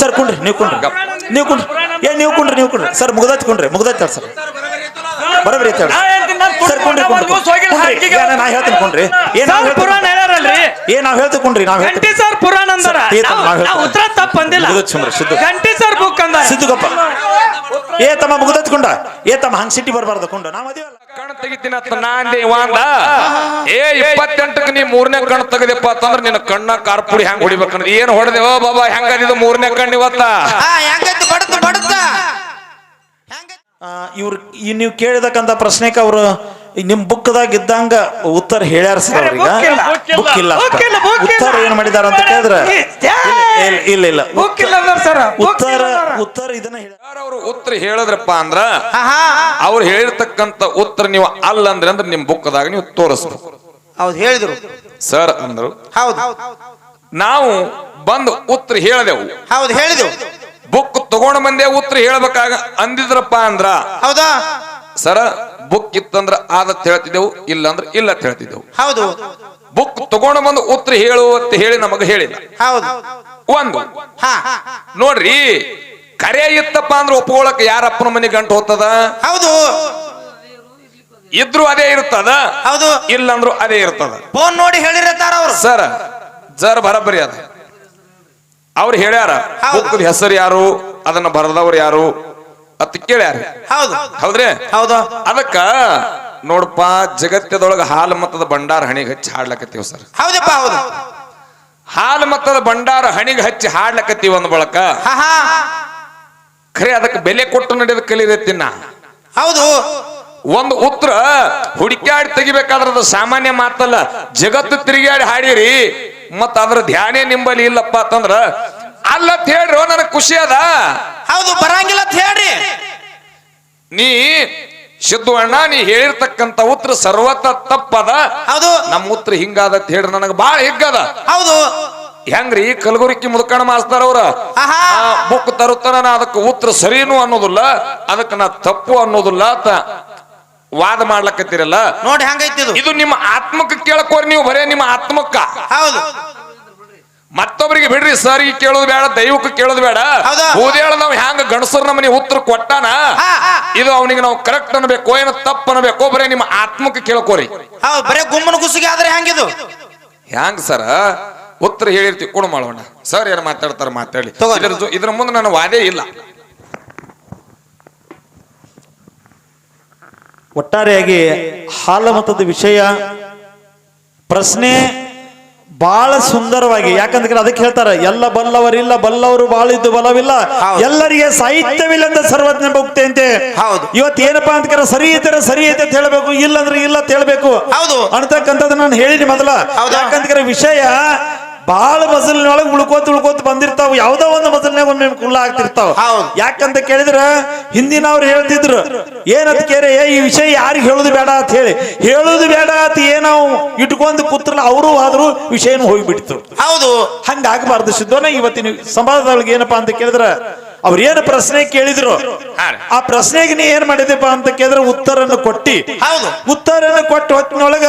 Sir ಕುಂಡ್ರಿ ನೀವು ಕುಂಡ್ರಿ ನೀವು ಕುಂಡ್ರಿ. ಏ ನೀವು ಕುಂಡ್ರಿ ನೀವು ಕುಂಡ್ರಿ. ಸರ್ ಮುಗ್ದೈತ್ ಕುಂಡ್ರಿ ಮುಗ್ದೈತ್ ಸರ್. ಬರಬರಿ ಐತೆ ಸರ್. ಹಾಕಿಗೆ ಏ, ನಾ ಹೇಳ್ತೀನಿ ಕುಂಡ್ರಿ. ಏನ್ ಪುರಾಣ ಹೇಳ್ತೀನಿ ಏ ನಾವ್ ಹೇಳ್ತೀವಿ ಕುಂಡ್ರಿ ನಾವ್ ಗಂಟಿ ಸರ್ ಪುರಾಣ ಅಂದಾರ. ಉತ್ತರ ತಪ್ಪ ಅಂದಿಲ್ಲ. ಸಿದ್ದು. ಗಂಟಿ ಸರ್ ಬುಕ್ ಅಂದ ಸಿದ್ದುಗಪ್ಪ ಏ ತಮ್ಮ ಮುಗ್ದೈತ್ ಕುಂಡ ಏ ತಮ್ಮ ಹಂಗ್ ಸಿಟಿ ಬರಬಾರ್ದು ಕುಂಡ ನಾವ್ ಮದಿವಲ್ಲ ಕಣ್ ತೆಗಿತೀನಿ ಅಂತ ನಾಂದಿ ವಾಂದ ಏ ಇಪ್ಪತ್ತೆಂಟಕ್ಕೆ ನೀ ಮೂರನೇ ಕಣ್ ತೆಗದಪ್ಪ ಅಂತಂದ್ರೆ ನಿನ್ನ ಕಣ್ಣ ಕಾರ್ಪುಡಿ ಹೆಂಗ್ ಹೊಡಿಬೇಕಂದ್ರೆ ಏನ್ ಹೊಡೆದೇವ ಬಾಬಾ ಹೆಂಗದಿದು ಮೂರನೇ ಕಣ್ಣು ಇವತ್ತ? ಹಾ ಹೆಂಗೈತಿ ಬಡತ ಬಡತ ಹೆಂಗೈತಿ ಆ, ಇವ್ರು ಈ ನೀವು ಕೇಳಿದಕ್ಕಂತ ಪ್ರಶ್ನೆಗೆ ಅವರು ನಿಮ್ ಬುಕ್ದಾಗ ಇದ್ದಂಗ ಉತ್ತರ ಹೇಳ್ಯಾರ ಸರ್ ಅವ್ರೀಗ. ಬುಕ್ ಇಲ್ಲ. ಉತ್ತರ ಏನ್ ಮಾಡಿದಾರ ಅಂತ ಕೇಳಿದ್ರೆ? ಇಲ್ಲ ಇಲ್ಲ ಇಲ್ಲ. ಬುಕ್ ಸರ್ ಉತ್ತರ. ಉತ್ತರ ಇದನ್ನ ಅವರು ಉತ್ತರ ಹೇಳಿದ್ರಪ್ಪ ಅಂದ್ರ ಅವ್ರು ಹೇಳಿರ್ತಕ್ಕಂತ ಉತ್ತರ ನೀವು ಅಲ್ಲ ಅಂದ್ರೆ ಅಂದ್ರೆ ನಿಮ್ ಬುಕ್ಕದಾಗ ನೀವು ತೋರಿಸ್ಬೇಕು. ಹೌದು ಹೇಳಿದ್ರು. ಸರ್ ಅಂದ್ರು. ಹೌದು. ನಾವು ಬಂದು ಉತ್ತರ ಹೇಳಿದೆವು. ಹೌದು ಹೇಳಿದೆವು ಬುಕ್ ತಗೊಂಡ್ ಬಂದೆ ಉತ್ತರ ಹೇಳ್ಬೇಕಾಗ ಅಂದಿದ್ರಪ್ಪ ಅಂದ್ರ ಹೌದಾ? ಸರ ಬುಕ್ ಇತ್ತಂದ್ರ ಆದತ್ ಹೇಳ್ತಿದ್ದೆವು ಇಲ್ಲ ಅಂದ್ರೆ ಇಲ್ಲ ಹೇಳ್ತಿದ್ದೆವು. ಹೌದು. ಬುಕ್ ತಗೊಂಡು ಬಂದು ಉತ್ತರ ಹೇಳು ಅಂತ ಹೇಳಿ ನಮಗ ಹೇಳಿಲ್ಲ. ಹೌದು. ಒಂದು. ಹಾ. ನೋಡ್ರಿ ಕರೆ ಇತ್ತಪ್ಪ ಅಂದ್ರೆ ಒಪ್ಕೊಳಕ್ ಯಾರಪ್ಪನ ಮನೆ ಗಂಟು ಹೋಗ್ತದ? ಹೌದು. ಇದ್ರು ಅದೇ ಇರ್ತದ? ಹೌದು. ಇಲ್ಲಂದ್ರು ಅದೇ ಇರ್ತದ? ಫೋನ್ ನೋಡಿ ಹೇಳಿರತ್ತಾರ ಅವ್ರು. ಸರ್ ಜರ್ ಬರಬರಿ ಅದ. ಅವ್ರು ಹೇಳ್ಯಾರ ಹೆಸರು ಯಾರು ಅದನ್ನ ಬರದವ್ರು ಯಾರು ಅತ್ ಕೇಳ್ಯಾರ. ಹೌದು. ಹೌದ್ರಿ? ಹೌದು. ಅದಕ್ಕ ನೋಡಪ್ಪ ಜಗತ್ತದೊಳಗ ಹಾಲು ಮತ್ತದ ಭಂಡಾರ ಹಣಿಗೆ ಹಚ್ಚಿ ಹಾಡ್ಲಕತ್ತೀವಿ ಸರ್. ಹೌದಪ್ಪ ಹೌದು. ಹಾಲು ಮತ್ತದ ಭಂಡಾರ ಹಣಿಗೆ ಹಚ್ಚಿ ಹಾಡ್ಲಕತ್ತೀವಿ ಒಂದು ಬಳಕ ಖರೆ ಅದಕ್ಕೆ ಬೆಲೆ ಕೊಟ್ಟು ನಡೆದ ತಿನ್ನ. ಹೌದು. ಒಂದು ಉತ್ತರ ಹುಡುಕ್ಯಾಡಿ ತೆಗಿಬೇಕಾದ್ರೆ ಅದು ಸಾಮಾನ್ಯ ಮಾತಲ್ಲ. ಜಗತ್ತು ತಿರುಗಾಡಿ ಹಾಡಿರಿ ಮತ್ತ ಅದ್ರ ಧ್ಯಾನೇ ನಿಂಬಲ್ಲಿ ಇಲ್ಲಪ್ಪ ಅಂತಂದ್ರ ಅಲ್ಲ ಅಂತ ಹೇಳ್ರಿ ನನಗೆ ಖುಷಿ ಅದ. ಹೌದು ಬರಂಗಿಲ್ಲ ಅಂತ ಹೇಳ್ರಿ. ನೀ ಸಿದ್ದು ಅಣ್ಣ ನೀ ಹೇಳಿರ್ತಕ್ಕಂತ ಉತ್ತರ ಸರ್ವತ ತಪ್ಪದ. ಹೌದು. ನಮ್ಮ ಉತ್ತರ ಹಿಂಗಾದ ಅಂತ ಹೇಳ್ರಿ ನನಗೆ ಬಾಳ ಹಿಗ್ಗದ. ಹೌದು. ಹೆಂಗ್ರಿ? ಕಲಬುರಗಿ ಮುದುಕಣ ಮಾಸ್ತಾರ ಅವ್ರ. ಬುಕ್ ತರುತ್ತಾನ ನಾ ಅದಕ್ಕೆ ಉತ್ತರ ಸರಿನು ಅನ್ನೋದಿಲ್ಲ ಅದಕ್ಕೆ ನಾ ತಪ್ಪು ಅನ್ನೋದಿಲ್ಲ ಅಂತ ವಾದ ಮಾಡ್ಲಕತ್ತಿರಲ್ಲ? ನೋಡಿ ಹೆಂಗೈತಿ ಇದು. ಇದು ನಿಮ್ಮ ಆತ್ಮಕ್ಕೆ ಕೇಳಕೋರಿ ನೀವು ಬರೇ ನಿಮ್ಮ ಆತ್ಮಕ್ಕ. ಹೌದು. ಮತ್ತೊಬ್ಬರಿಗೆ ಬಿಡ್ರಿ ಸರ್ ಈಗ ಕೇಳೋದು ಬೇಡ ದೈವಕ್ಕೆ ಕೇಳೋದು ಬೇಡ? ಬೂದೇಳ ನಾವು ಹ್ಯಾಂಗ ಗಣಸರ್ ನಮ್ಮನೆ ಉತ್ತರ ಕೊಟ್ಟಾನ. ಇದು ಅವನಿಗೆ ನಾವು ಕರೆಕ್ಟ್ ಅನ್ಬೇಕು ಏನೋ ತಪ್ಪು ಅನ್ಬೇಕು ಬರೇ ನಿಮ್ಮ ಆತ್ಮಕ್ಕೆ ಕೇಳಕೋರಿ. ಬರೇ ಗುಮ್ಮನ ಕುಸಿಗೆ ಆದ್ರೆ ಹೆಂಗಿದು? ಹ್ಯಾಂಗ ಸರ? ಉತ್ತರ ಹೇಳಿರ್ತೀವಿ ಕೊಡು ಮಾಡೋಣ ಸರ್ ಏನ್ ಮಾತಾಡ್ತಾರ ಮಾತಾಡಿ. ಇದ್ರ ಮುಂದೆ ನನ್ನ ವಾದೇ ಇಲ್ಲ ಒಟ್ಟಾರೆಯಾಗಿ ಹಾಲ ಮತದ ವಿಷಯ ಪ್ರಶ್ನೆ ಬಹಳ ಸುಂದರವಾಗಿ ಯಾಕಂದ್ರೆ ಅದಕ್ಕೆ ಹೇಳ್ತಾರೆ ಎಲ್ಲ ಬಲ್ಲವರಿಲ್ಲ ಬಲ್ಲವರು ಬಾಳಿದ್ದು ಬಲವಿಲ್ಲ ಹೌದು. ಎಲ್ಲರಿಗೆ ಸಾಹಿತ್ಯವಿಲ್ಲ ಅಂತ ಸರ್ವಜ್ಞ ಭಕ್ತಿ ಅಂತೆ ಹೌದು. ಇವತ್ತು ಏನಪ್ಪಾ ಅಂತ ಸರಿ ಇದ್ರೆ ಸರಿ ಐತೆ ಅಂತ ಹೇಳ್ಬೇಕು ಇಲ್ಲ ಅಂದ್ರೆ ಇಲ್ಲ ಅಂತ ಹೇಳ್ಬೇಕು ಹೌದು. ಅಂತಕ್ಕಂಥದ್ದು ನಾನು ಹೇಳಿನಿ ಮೊದಲ? ಯಾಕಂದ್ರೆ ವಿಷಯ ಬಹಳ ಮಸಲಿನೊಳಗೆ ಉಳ್ಕೋತ ಉಳ್ಕೋತ ಬಂದಿರ್ತಾವ. ಯಾವ್ದೋ ಒಂದು ಮಸಲಿನಾಗ ಒಮ್ಮೆ ಕುಳ್ಳ ಆಗ್ತಿರ್ತಾವ. ಹೌದು. ಯಾಕಂತ ಕೇಳಿದ್ರ ಹಿಂದಿನವ್ರು ಹೇಳ್ತಿದ್ರು ಏನಂತ ಕೇರೆ ಏ, ಈ ವಿಷಯ ಯಾರಿಗೆ ಹೇಳುದು ಬೇಡ? ಅಂತ ಹೇಳಿ. ಹೇಳುದು ಬೇಡ ಅಂತ ಏನೋ ಇಟ್ಕೊಂಡು ಕೂತ್ರಲ್ಲ ಅವರು ಆದ್ರು ವಿಷಯನೂ ಹೋಗಿಬಿಡ್ತು ಹೌದು. ಹಂಗಾಗಬಾರ್ದು ಸಿದ್ದೋನ ಇವತ್ತಿನ ಸಮಾಜದೊಳಗೆ ಏನಪ್ಪಾ ಅಂತ ಕೇಳಿದ್ರ ಅವ್ರ ಏನು ಪ್ರಶ್ನೆ ಕೇಳಿದ್ರು? ಆ ಪ್ರಶ್ನೆಗೆ ನೀ ಏನ್ ಮಾಡಿದೆಪ್ಪ ಅಂತ ಕೇಳಿದ್ರೆ ಉತ್ತರನ್ನು ಕೊಟ್ಟಿ. ಹೌದು. ಉತ್ತರನ್ನು ಕೊಟ್ಟು ಹೊತ್ತಿನೊಳಗ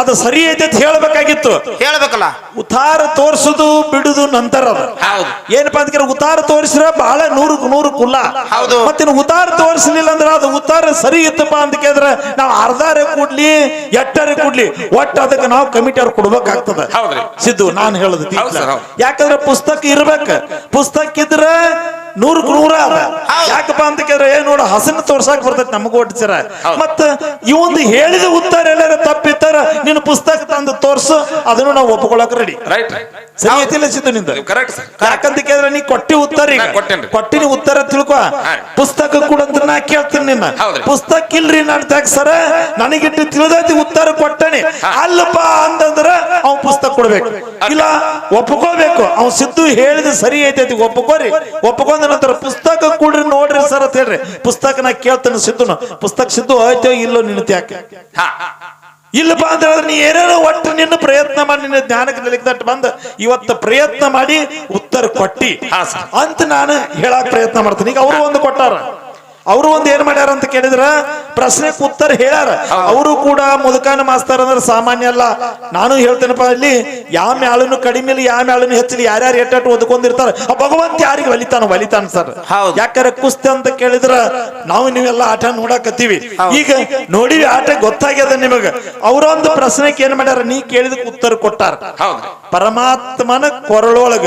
ಅದು ಸರಿ ಐತೆ ಅಂತ ಹೇಳ್ಬೇಕಾಗಿತ್ತು. ಹೇಳ್ಬೇಕಲ್ಲ. ಉತ್ತಾರ ತೋರಿಸುದು ಬಿಡುದು ನಂತರ ಅದು. ಹೌದು. ಏನಪ್ಪಾ ಅಂತ ಕೇಳಿದ್ರೆ ಉತ್ತಾರ ತೋರಿಸಿದ್ರೆ ಬಹಳ ನೂರು ನೂರು ಕುಲ್ಲ ಹೌದು. ಮತ್ತೆ ಉತ್ತಾರ ತೋರಿಸಲಿಲ್ಲ ಅಂದ್ರೆ ಅದು ಉತ್ತಾರ ಸರಿ ಇತ್ತಪ್ಪ ಅಂತ ಕೇಳಿದ್ರೆ ನಾವು ಅರ್ಧಾರೆ ಕೊಡ್ಲಿ ಎಟ್ಟರೆ ಕೊಡ್ಲಿ ಒಟ್ಟು ಅದಕ್ಕೆ ನಾವು ಕಮಿಟಿ ಅವ್ರು ಕೊಡ್ಬೇಕಾಗ್ತದೆ. ಸಿದ್ದು ನಾನು ಹೇಳುದು ಯಾಕಂದ್ರೆ ಪುಸ್ತಕ ಇರ್ಬೇಕು. ಪುಸ್ತಕ ಇದ್ರೆ ನೂರಕ್ ನೂರ ಅದ ಯಾಕಪ್ಪ ಅಂತ ಕೇಳಿದ್ರೆ ಏನ್ ನೋಡ ಹಸನ ತೋರ್ಸಾಕ್ ಬರ್ತೈತಿ ನಮಗೂ ಒಟ್ಟಿಸಿರ ಮತ್ತ ಇವಂದು ಹೇಳಿದ ಉತ್ತರ ಎಲ್ಲಾರ ತಪ್ಪಿತ್ತಾರ ನಿನ್ನ ಪುಸ್ತಕ ತಂದು ತೋರ್ಸು ಅದನ್ನು ನಾವು ಒಪ್ಕೊಳಕ್ ರೆಡಿ ರೈಟ್ ಸರಿ ಐತಿಲ್ಲ ಸಿದ್ದು ನಿಂದ? ಯಾಕಂತ ಕೇಳಿದ್ರೆ ನೀ ಕೊಟ್ಟಿ ಉತ್ತರ ಈಗ. ಕೊಟ್ಟಿನ ಉತ್ತರ ತಿಳ್ಕೊ. ಪುಸ್ತಕ ಕೂಡ ಅಂತ ನಾ ಕೇಳ್ತೀನಿ ನಿನ್ನ. ಪುಸ್ತಕ ಇಲ್ರಿ ನಾಡ್ತಾಗ ಸರ. ನನಗಿಟ್ಟು ತಿಳಿದೈತಿ ಉತ್ತರ ಕೊಟ್ಟಣಿ ಅಲ್ಲಪ್ಪ ಅಂತಂದ್ರ ಅವ್ ಪುಸ್ತಕ ಕೊಡ್ಬೇಕು. ಇಲ್ಲ ಒಪ್ಕೋಬೇಕು. ಅವ್ ಸಿದ್ದು ಹೇಳಿದ ಸರಿ ಐತೈತಿ ಒಪ್ಕೋರಿ. ಒಪ್ಕೊಂಡ ನಂತರ ಪುಸ್ತಕ ಕೂಡ್ರಿ ನೋಡ್ರಿ ಸರ್ ಅಂತ ಹೇಳ್ರಿ. ಪುಸ್ತಕ ನಾ ಕೇಳ್ತೇನೆ ಸಿದ್ದುನ ಪುಸ್ತಕ ಸಿದ್ದು ಆಯ್ತೋ ಇಲ್ಲೋ ನಿನ್ನ ಯಾಕೆ ಇಲ್ಲಪ್ಪ ಅಂತ ಹೇಳಿದ್ರೆ ನೀ ಏನೇನೋ ಒಟ್ಟು ನಿನ್ನ ಪ್ರಯತ್ನ ಮಾಡಿ ನಿನ್ನ ಜ್ಞಾನಕ್ಕೆ ನಿಲುಕ್ದಟ್ಟು ಬಂದ. ಇವತ್ತು ಪ್ರಯತ್ನ ಮಾಡಿ ಉತ್ತರ ಕೊಟ್ಟಿ. ಅಂತ ನಾನು ಹೇಳಕ್ ಪ್ರಯತ್ನ ಮಾಡ್ತೀನಿ. ಈಗ ಅವರು ಒಂದು ಕೊಟ್ಟಾರ. ಅವರು ಒಂದು ಏನ್ ಮಾಡ್ಯಾರ ಅಂತ ಕೇಳಿದ್ರ ಪ್ರಶ್ನೆಗೆ ಉತ್ತರ ಹೇಳ್ಯಾರ. ಅವರು ಕೂಡ ಮುದುಕಾನ ಮಾಸ್ತಾರ ಅಂದ್ರೆ ಸಾಮಾನ್ಯ ಅಲ್ಲ. ನಾನು ಹೇಳ್ತೇನಪ್ಪ ಅಲ್ಲಿ ಯಾವ ಮ್ಯಾಳನು ಕಡಿಮೆ ಇಲ್ಲ ಯಾವ ಮ್ಯಾಳನು ಹೆಚ್ಚಲಿ ಯಾರ್ಯಾರು ಎಟ್ಟು ಒದ್ಕೊಂಡಿರ್ತಾರ ಆ ಭಗವಂತ ಯಾರಿಗೆ ಒಲಿತಾನ ಒಲಿತಾನ ಸರ್ ಹೌದು. ಯಾಕಂದ್ರೆ ಕುಸ್ತಿ ಅಂತ ಕೇಳಿದ್ರ ನಾವು ನೀವೆಲ್ಲ ಆಟ ನೋಡಕತ್ತೀವಿ. ಈಗ ನೋಡಿ ಆಟ ಗೊತ್ತಾಗ್ಯದ ನಿಮಗ. ಅವರೊಂದು ಪ್ರಶ್ನೆಗೆ ಏನ್ ಮಾಡ್ಯಾರ? ನೀ ಕೇಳಿದಕ್ಕೆ ಉತ್ತರ ಕೊಟ್ಟಾರ. ಪರಮಾತ್ಮನ ಕೊರಳೊಳಗ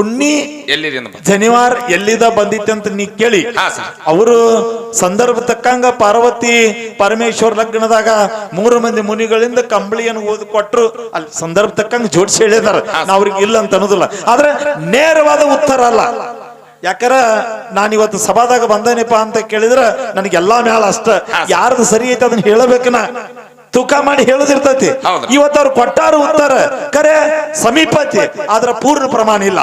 ಉಣ್ಣಿ ಎಲ್ಲಿದೆ? ಜನಿವಾರ್ ಎಲ್ಲಿದ ಬಂದಿತ್ತೆ ಅಂತ ನೀ ಕೇಳಿ. ಅವರು ಸಂದರ್ಭ ತಕ್ಕಂಗ ಪಾರ್ವತಿ ಪರಮೇಶ್ವರ್ ಲಗ್ನದಾಗ ಮೂರು ಮಂದಿ ಮುನಿಗಳಿಂದ ಕಂಬಳಿಯನ್ನು ಓದಿ ಕೊಟ್ರು. ಅಲ್ಲಿ ಸಂದರ್ಭ ತಕ್ಕಂಗ ಜೋಡಿಸಿ ಹೇಳಿದಾರ. ನಾ ಅವ್ರಿಗೆ ಇಲ್ಲ ಅಂತ ಅನ್ನೋದಿಲ್ಲ. ಆದ್ರೆ ನೇರವಾದ ಉತ್ತರ ಅಲ್ಲ. ಯಾಕರ ನಾನು ಇವತ್ತು ಸಭಾದಾಗ ಬಂದೇನಪ್ಪ ಅಂತ ಕೇಳಿದ್ರ ನನಗೆಲ್ಲಾ ಮ್ಯಾಲ ಅಷ್ಟ. ಯಾರ್ದು ಸರಿ ಐತೆ ಅದನ್ನ ಹೇಳಬೇಕನ? ತೂಕ ಮಾಡಿ ಹೇಳದಿರ್ತೈತಿ. ಇವತ್ತು ಅವ್ರು ಕೊಟ್ಟಾರು ಉತ್ತರ. ಕರೆ ಸಮೀಪ ಐತಿ. ಆದ್ರ ಪೂರ್ಣ ಪ್ರಮಾಣ ಇಲ್ಲ.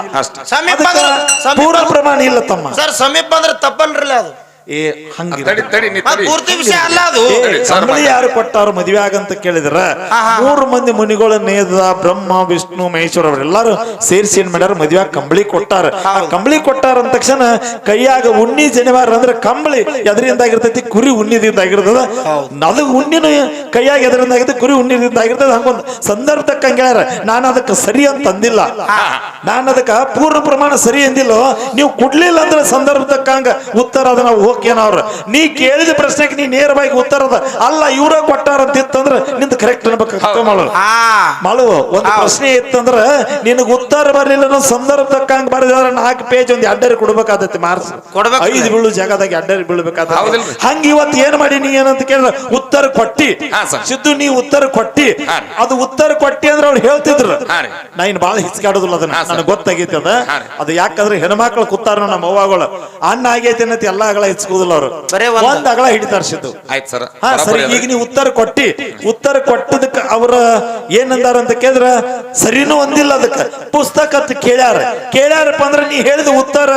ಪೂರ್ಣ ಪ್ರಮಾಣ ಇಲ್ಲ ತಮ್ಮ. ಸರ್ ಸಮೀಪ ಅಂದ್ರೆ ತಪ್ಪನ್ರಲ್ಲ ಅದು. ಏ ಹಂಗಿಲ್ಲ. ತಡಿ ತಡಿ ನೀ ತಡಿ. ಪೂರ್ತಿ ವಿಷಯ ಅಲ್ಲ ಅದು. ಯಾರು ಕೊಟ್ಟಾರು ಮದುವೆ ಆಗಂತ ಕೇಳಿದ್ರ? ಮೂರು ಮಂದಿ ಮುನಿಗಳು ನೇದ ಬ್ರಹ್ಮ ವಿಷ್ಣು ಮಹೇಶ್ವರ ಅವರೆಲ್ಲಾರು ಸೇರಿಸಿ ಏನ್ ಮಾಡ್ಯಾರ? ಮದುವೆ ಕಂಬಳಿ ಕೊಟ್ಟಾರ. ಆ ಕಂಬಳಿ ಕೊಟ್ಟಾರ ಅಂದ ತಕ್ಷಣ ಕೈಯಾಗ ಉಣ್ಣಿ ಜನಿವಾರ ಅಂದ್ರೆ ಕಂಬಳಿ ಎದರಿಂದ ಆಗಿರ್ತೈತಿ ಕುರಿ ಉಣ್ಣಿದಿಂದ ಆಗಿರ್ತದ. ಅದು ಉಣ್ಣಿನ ಕೈಯಾಗ ಎದರಿಂದ ಆಗಿರ್ತದೆ ಕುರಿ ಉಣ್ಣಿದಿಂದ ಆಗಿರ್ತದ. ಹಂಗೊಂದು ಸಂದರ್ಭ ತಕ್ಕಂಗೆ ಹೇಳ್ಯಾರ ನಾನು ಅದಕ್ಕೆ ಸರಿ ಅಂತ ಅಂದಿಲ್ಲ. ನಾನು ಅದಕ್ಕ ಪೂರ್ಣ ಪ್ರಮಾಣ ಸರಿ ಅಂದಿಲ್ಲ ನೀವು ಕೊಡ್ಲಿಲ್ಲ ಅಂದ್ರೆ ಸಂದರ್ಭ ತಕ್ಕಂಗ ಉತ್ತರ ಅದ ನಾವು ಹೋಗ್ಯನವ್ರ ನೀ ಕೇಳಿದ ಪ್ರಶ್ನೆಗೆ ನೀ ನೇರವಾಗಿ ಉತ್ತರ ಅದ. ಅಲ್ಲ ಇವ್ರ ಕೊಟ್ಟಾರ ಅಂತ ಇತ್ತಂದ್ರ ನಿಂದ ಕರೆಕ್ಟ್ ಅನ್ಬೇಕು ಮಾಡು ಮಾಡು ಒಂದು ಪ್ರಶ್ನೆ ಇತ್ತಂದ್ರ ನಿನಗೆ ಉತ್ತರ ಬರಲಿಲ್ಲ ಅನ್ನೋ ಸಂದರ್ಭ ತಕ್ಕಂಗ ಬರೆದ್ರೆ ನಾಲ್ಕು ಪೇಜ್ ಒಂದು ಅಡ್ಡರಿ ಕೊಡ್ಬೇಕಾದತಿ ಮಾರ್ಸ್ ಐದು ಬೀಳು ಜಾಗದಾಗ ಅಡ್ಡರಿ ಬೀಳ್ಬೇಕಾದ. ಹಂಗ ಇವತ್ತು ಏನ್ ಮಾಡಿ ನೀ ಏನಂತ ಕೇಳಿದ್ರೆ ಉತ್ತರ ಕೊಟ್ಟಿ. ಸಿದ್ದು ನೀ ಉತ್ತರ ಕೊಟ್ಟಿ. ಅದು ಉತ್ತರ ಕೊಟ್ಟಿ ಅಂದ್ರೆ ಅವ್ರು ಹೇಳ್ತಿದ್ರು. ನಾ ಇನ್ ಬಾಳ ಹಿಚ್ಕಾಡೋದಿಲ್ಲ ಅದನ್ನ. ನನಗೆ ಗೊತ್ತಾಗೈತಿ ಅದ. ಅದು ಯಾಕಂದ್ರೆ ಹೆಣ್ಮಕ್ಳು ಕುತ್ತಾರ ನಮ್ಮ ಅವ್ವಾಗಳು ಅಣ್ಣ ಆಗೈತಿ ಅನ್ನತಿ ಎಲ್ಲಾ ಅಗಳ ಹಿಚ್ಕೋದಿಲ್ಲ ಅವರು? ಬರೇ ಒಂದ್- ಒಂದ್ ಅಗಳ ಹಿಡಿತಾರ ಸಿದ್ದು ಆಯ್ತು ಸರ್. ಹಾ ಸರಿ ಈಗ ನೀವು ಉತ್ತರ ಕೊಟ್ಟಿ. ಉತ್ತರ ಕೊಟ್ಟದಕ್ಕ ಅವ್ರ ಏನಂದಾರ ಅಂತ ಕೇಳಿದ್ರ? ಸರಿನೂ ಒಂದಿಲ್ಲ ಅದಕ್ಕ. ಪುಸ್ತಕ ಅಂತ ಕೇಳ್ಯಾರ. ಕೇಳ್ಯಾರಪ್ಪ ಅಂದ್ರೆ ನೀ ಹೇಳಿದ ಉತ್ತರ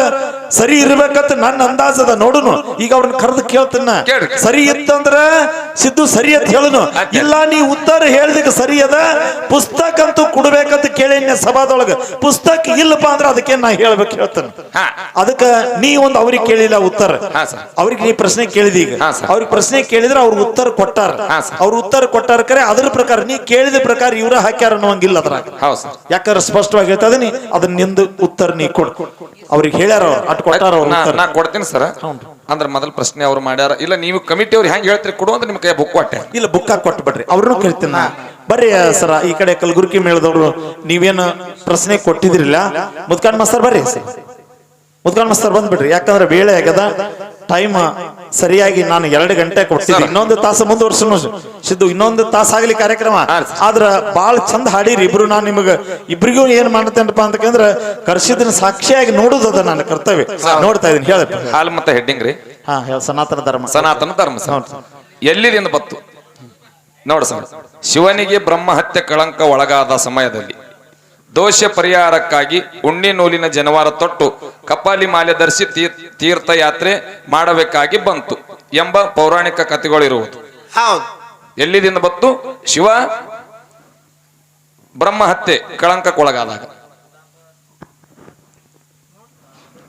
ಸರಿ ಇರ್ಬೇಕಂತ ನನ್ನ ಅಂದಾಜ್ ಅದ ನೋಡುನು. ಈಗ ಅವ್ರನ್ನ ಕರೆದು ಕೇಳ್ತನ. ಸರಿ ಇತ್ತಂದ್ರ ಸಿದ್ದು ಸರಿ ಅಂತ ಹೇಳುನು. ಇಲ್ಲ ನೀ ಉತ್ತರ ಹೇಳ್ದಕ್ಕೆ ಸರಿ ಅದ ಪುಸ್ತಕ ಅಂತೂ ಕೊಡ್ಬೇಕಂತ ಕೇಳಿನ ಸಭಾದೊಳಗ. ಪುಸ್ತಕ ಇಲ್ಲಪ್ಪ ಅಂದ್ರ ಅದಕ್ಕೆ ನಾ ಹೇಳ್ಬೇಕು ಹೇಳ್ತೇನೆ. ಅದಕ್ಕ ನೀ ಒಂದು ಅವ್ರಿಗೆ ಕೇಳಿಲ್ಲ ಉತ್ತರ. ಅವ್ರಿಗೆ ನೀ ಪ್ರಶ್ನೆ ಕೇಳಿದ ಈಗ. ಅವ್ರಿಗೆ ಪ್ರಶ್ನೆ ಕೇಳಿದ್ರೆ ಅವ್ರ ಉತ್ತರ ಕೊಟ್ಟಾರ. ಅವ್ರ ಉತ್ತರ ಕೊಟ್ಟಾರ ಕರೆ ಅದ್ರ ಪ್ರಕಾರ ನೀ ಕೇಳಿದ ಪ್ರಕಾರ ಇವ್ರ ಹಾಕ್ಯಾರ ಅನ್ನೋಂಗಿಲ್ಲ ಅದ್ರಾಗ. ಯಾಕಂದ್ರೆ ಸ್ಪಷ್ಟವಾಗಿ ಹೇಳ್ತದ ನೀ ಅದನ್ನ ನಿಂದು ಉತ್ತರ ನೀ ಕೊಡ್. ಅವ್ರಿಗೆ ಹೇಳ್ಯಾರ ಅವ್ರು ಅಟ್ ಕೊಟ್ಟಾರ ಅವ್ರ ನಾ ಕೊಡ್ತೀನಿ ಸರ್. ಅಂದ್ರೆ ಮೊದಲ ಪ್ರಶ್ನೆ ಅವ್ರು ಮಾಡ್ಯಾರ. ಇಲ್ಲ ನೀವು ಕಮಿಟಿ ಅವ್ರು ಹೆಂಗ್ ಹೇಳ್ತೀರಿ ಕೊಡು ಅಂತ ನಿಮ್ ಕೈ ಬುಕ್ ಕೊಟ್ಟೆ. ಇಲ್ಲ ಬುಕ್ ಹಾಕಿ ಕೊಟ್ಟು ಬಿಡ್ರಿ. ಅವ್ರನ್ನೂ ಕೇಳ್ತೀನಿ ನಾ. ಬರ್ರಿ ಸರ ಈ ಕಡೆ ಕಲಬುರ್ಗಿ ಮೇಳದವ್ರು ನೀವೇನು ಪ್ರಶ್ನೆ ಕೊಟ್ಟಿದ್ರಿಲ್ಲ? ಮುದ್ಕಾನ್ ಮಾಸ್ತರ್ ಬರ್ರಿ. ಮುದ್ಕಾನ್ ಮಾಸ್ತರ್ ಬಂದ್ಬಿಡ್ರಿ. ಯಾಕಂದ್ರೆ ವೇಳೆ ಆಗ್ಯದ ಟೈಮ್ ಸರಿಯಾಗಿ ನಾನು ಎರಡು ಗಂಟೆ ಕೊಡ್ತೀನಿ. ಇನ್ನೊಂದು ತಾಸು ಮುಂದುವರ್ಸನು ಸಿದ್ದು ಇನ್ನೊಂದು ತಾಸು ಆಗ್ಲಿ ಕಾರ್ಯಕ್ರಮ. ಆದ್ರ ಬಾಳ ಚಂದ ಹಾಡಿರಿ ಇಬ್ರು. ನಾನು ನಿಮಗ ಇಬ್ರಿಗೂ ಏನ್ ಮಾಡ್ತೇನಪ್ಪ ಅಂತಕಂದ್ರ ಕರ್ಸಿದನ ಸಾಕ್ಷಿಯಾಗಿ ನೋಡುದದ ನನ್ನ ಕರ್ತವ್ಯ. ನೋಡ್ತಾ ಇದೀನಿ ಹೇಳಿ. ಹಾಲು ಮತ್ತೆ ಹೆಡ್ಡಿಂಗ್ ರೀ. ಹಾ ಸನಾತನ ಧರ್ಮ. ಸನಾತನ ಧರ್ಮ ಎಲ್ಲಿದಿಂದ ಬತ್ತು ನೋಡ ಸರ್. ಶಿವನಿಗೆ ಬ್ರಹ್ಮ ಹತ್ಯೆ ಕಳಂಕ ಒಳಗಾದ ಸಮಯದಲ್ಲಿ ದೋಷ ಪರಿಹಾರಕ್ಕಾಗಿ ಉಣ್ಣಿ ನೂಲಿನ ಜನವಾರ ತೊಟ್ಟು ಕಪಾಲಿ ಮಾಲೆ ಧರಿಸಿ ತೀರ್ಥಯಾತ್ರೆ ಮಾಡಬೇಕಾಗಿ ಬಂತು ಎಂಬ ಪೌರಾಣಿಕ ಕಥೆಗಳಿರುವುದು ಹೌದು. ಎಲ್ಲಿದಿಂದ ಬಂತು? ಶಿವ ಬ್ರಹ್ಮ ಹತ್ಯೆ ಕಳಂಕಕ್ಕೊಳಗಾದಾಗ.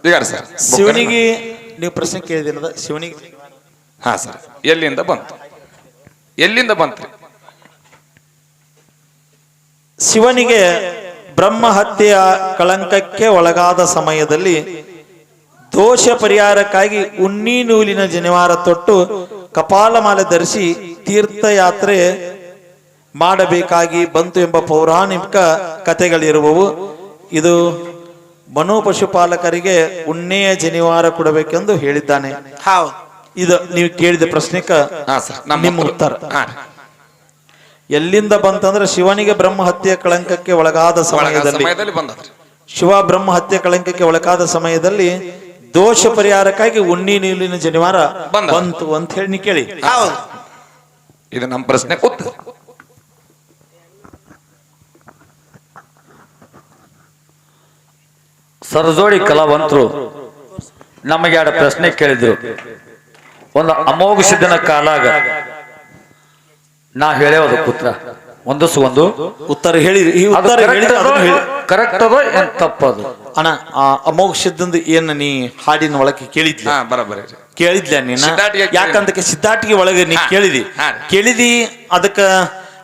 ಈಗ ಸರ್ ಶಿವನಿಗೆ ನೀವು ಪ್ರಶ್ನೆ ಕೇಳಿದ ಶಿವನಿಗೆ ಹಾ ಸರ್ ಎಲ್ಲಿಂದ ಬಂತು? ಎಲ್ಲಿಂದ ಬಂತ್ರಿ? ಶಿವನಿಗೆ ಬ್ರಹ್ಮ ಹತ್ಯೆಯ ಕಳಂಕಕ್ಕೆ ಒಳಗಾದ ಸಮಯದಲ್ಲಿ ದೋಷ ಪರಿಹಾರಕ್ಕಾಗಿ ಉಣ್ಣಿ ನೂಲಿನ ಜನಿವಾರ ತೊಟ್ಟು ಕಪಾಲಮಾಲೆ ಧರಿಸಿ ತೀರ್ಥಯಾತ್ರೆ ಮಾಡಬೇಕಾಗಿ ಬಂತು ಎಂಬ ಪೌರಾಣಿಕ ಕಥೆಗಳಿರುವವು. ಇದು ಮನು ಪಶುಪಾಲಕರಿಗೆ ಉಣ್ಣೆಯ ಜನಿವಾರ ಕೊಡಬೇಕೆಂದು ಹೇಳಿದ್ದಾನೆ. ಇದು ನೀವು ಕೇಳಿದ ಪ್ರಶ್ನೆಕ ನಮ್ಮ ಉತ್ತರ. ಎಲ್ಲಿಂದ ಬಂತಂದ್ರೆ ಶಿವನಿಗೆ ಬ್ರಹ್ಮ ಹತ್ಯೆ ಕಳಂಕಕ್ಕೆ ಒಳಗಾದ ಒಳಗ ಸಮಯದಲ್ಲಿ. ಶಿವ ಬ್ರಹ್ಮ ಹತ್ಯೆ ಕಳಂಕಕ್ಕೆ ಒಳಗಾದ ಸಮಯದಲ್ಲಿ ದೋಷ ಪರಿಹಾರಕ್ಕಾಗಿ ಉಣ್ಣಿ ನೀಲಿನ ಜನಿವಾರ ಬಂದ. ಬಂತು ಅಂತ ಹೇಳಿ ನೀ ಕೇಳಿ. ಹೌದು. ಇದು ನಮ್ಮ ಪ್ರಶ್ನೆ ಉತ್ತರ ಸರಜೋಡಿ ಕಲಾವಂತರು ನಮಗೆ ಎರಡು ಪ್ರಶ್ನೆ ಕೇಳಿದ್ರು. ಒಂದು ಅಮೋಘ ಸಿದ್ಧನ ಕಾಲಾಗ ನಾ ಹೇಳೋದು ಪುತ್ರ. ಒಂದಸು ಒಂದು ಉತ್ತರ ಹೇಳಿ ಈ ಉತ್ತರ ಹೇಳಿದ್ರೆ ಅದನ್ನ ಹೇಳಿ. ಕರೆಕ್ಟ್ ಅದ ಏನ್ ತಪ್ಪದು? ಅಣ್ಣ ಆ ಅಮೋಘ ಸಿದ್ಧಂದು ಏನ್ ನೀ ಹಾಡಿನ ಒಳಗೆ ಕೇಳಿದ್ಲಿ ಹಾ ಬರಬರಿ ಕೇಳಿದ್ಲ ನೀನ? ಸಿದ್ಧಾಟಿಗೆ ಕೇಳಿದ್ನಿ. ಯಾಕಂದಕ್ಕೆ ಸಿದ್ಧಾಟಿಗೆ ಒಳಗೆ ನೀ ಹಾ. ಕೇಳಿದಿ? ಹಾ. ಕೇಳಿದಿ ಅದಕ್ಕ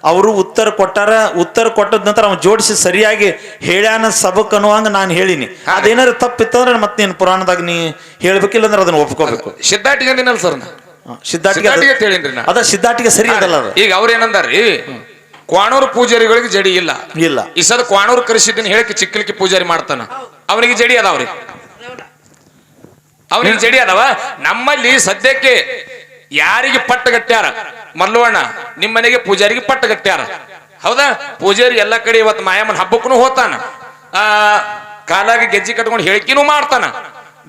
ಅವರು ಉತ್ತರ ಕೊಟ್ಟಾರ ಉತ್ತರ ಕೊಟ್ಟದ ನಂತರ ಅವ್ನು ಜೋಡಿಸಿ ಸರಿಯಾಗಿ ಹೇಳ್ಯಾನ ಸಬಕ್ ಅನ್ನುವಂಗ ನಾನು ಹೇಳಿನಿ. ಅದೇನಾರ ತಪ್ಪಿತ್ತಂದ್ರೆ ಮತ್ತೆ ನೀನು ಪುರಾಣದಾಗ ನೀ ಹೇಳ್ಬೇಕಿಲ್ಲ ಅಂದ್ರೆ ಅದನ್ನ ಒಪ್ಕೋಬೇಕು. ಸಿದ್ಧಾಟಿಗೆ ಅಂದಿನಲ್ಲ ಸರ್ ನಾ? ಸಿದ್ಧಾಟಿಗೆ ಸಿದ್ಧಾಟಿಗೆ ಅದು- ನಾ. ಅದ ಸಿದ್ಧಾಟಿಗೆ ಸರಿ ಅದಲ್ಲ ಅದು. ಈಗ ಅವ್ರ ಏನಂದಾರ್ರಿ ಕ್ವಾಣೂರು ಪೂಜಾರಿಗಳಿಗೆ ಜಡಿ ಇಲ್ಲ. ಇಲ್ಲ. ಈ ಸದ ಕ್ವಾಣೂರ್ ಕರೆಸಿದ್ದೀನಿ ಹೇಳಕ್ಕೆ ಚಿಕ್ಕಲಿಕ್ಕೆ ಪೂಜಾರಿ ಮಾಡ್ತಾನ. ಅವನಿಗೆ ಜಡಿ ಅದಾವ್ರಿ. ಅವನಿಗೆ ಜಡಿ ಅದಾವ? ನಮ್ಮಲ್ಲಿ ಸದ್ಯಕ್ಕೆ ಯಾರಿಗೆ ಪಟ್ಟಗಟ್ಟ್ಯಾರ? ಮಲ್ಲವಣ್ಣ ನಿಮ್ಮ ಮನೆಗೆ ಪೂಜಾರಿಗೆ ಪಟ್ಟಗಟ್ಟ್ಯಾರ. ಹೌದಾ? ಪೂಜಾರಿ ಎಲ್ಲ ಕಡೆ ಇವತ್ತು ಮಾಯಮ್ಮನ ಹಬ್ಬಕ್ಕೂ ಹೋತಾನ. ಆ ಕಾಲಾಗಿ ಗೆಜ್ಜಿ ಕಟ್ಕೊಂಡು ಹೇಳಿಕೆನೂ ಮಾಡ್ತಾನ.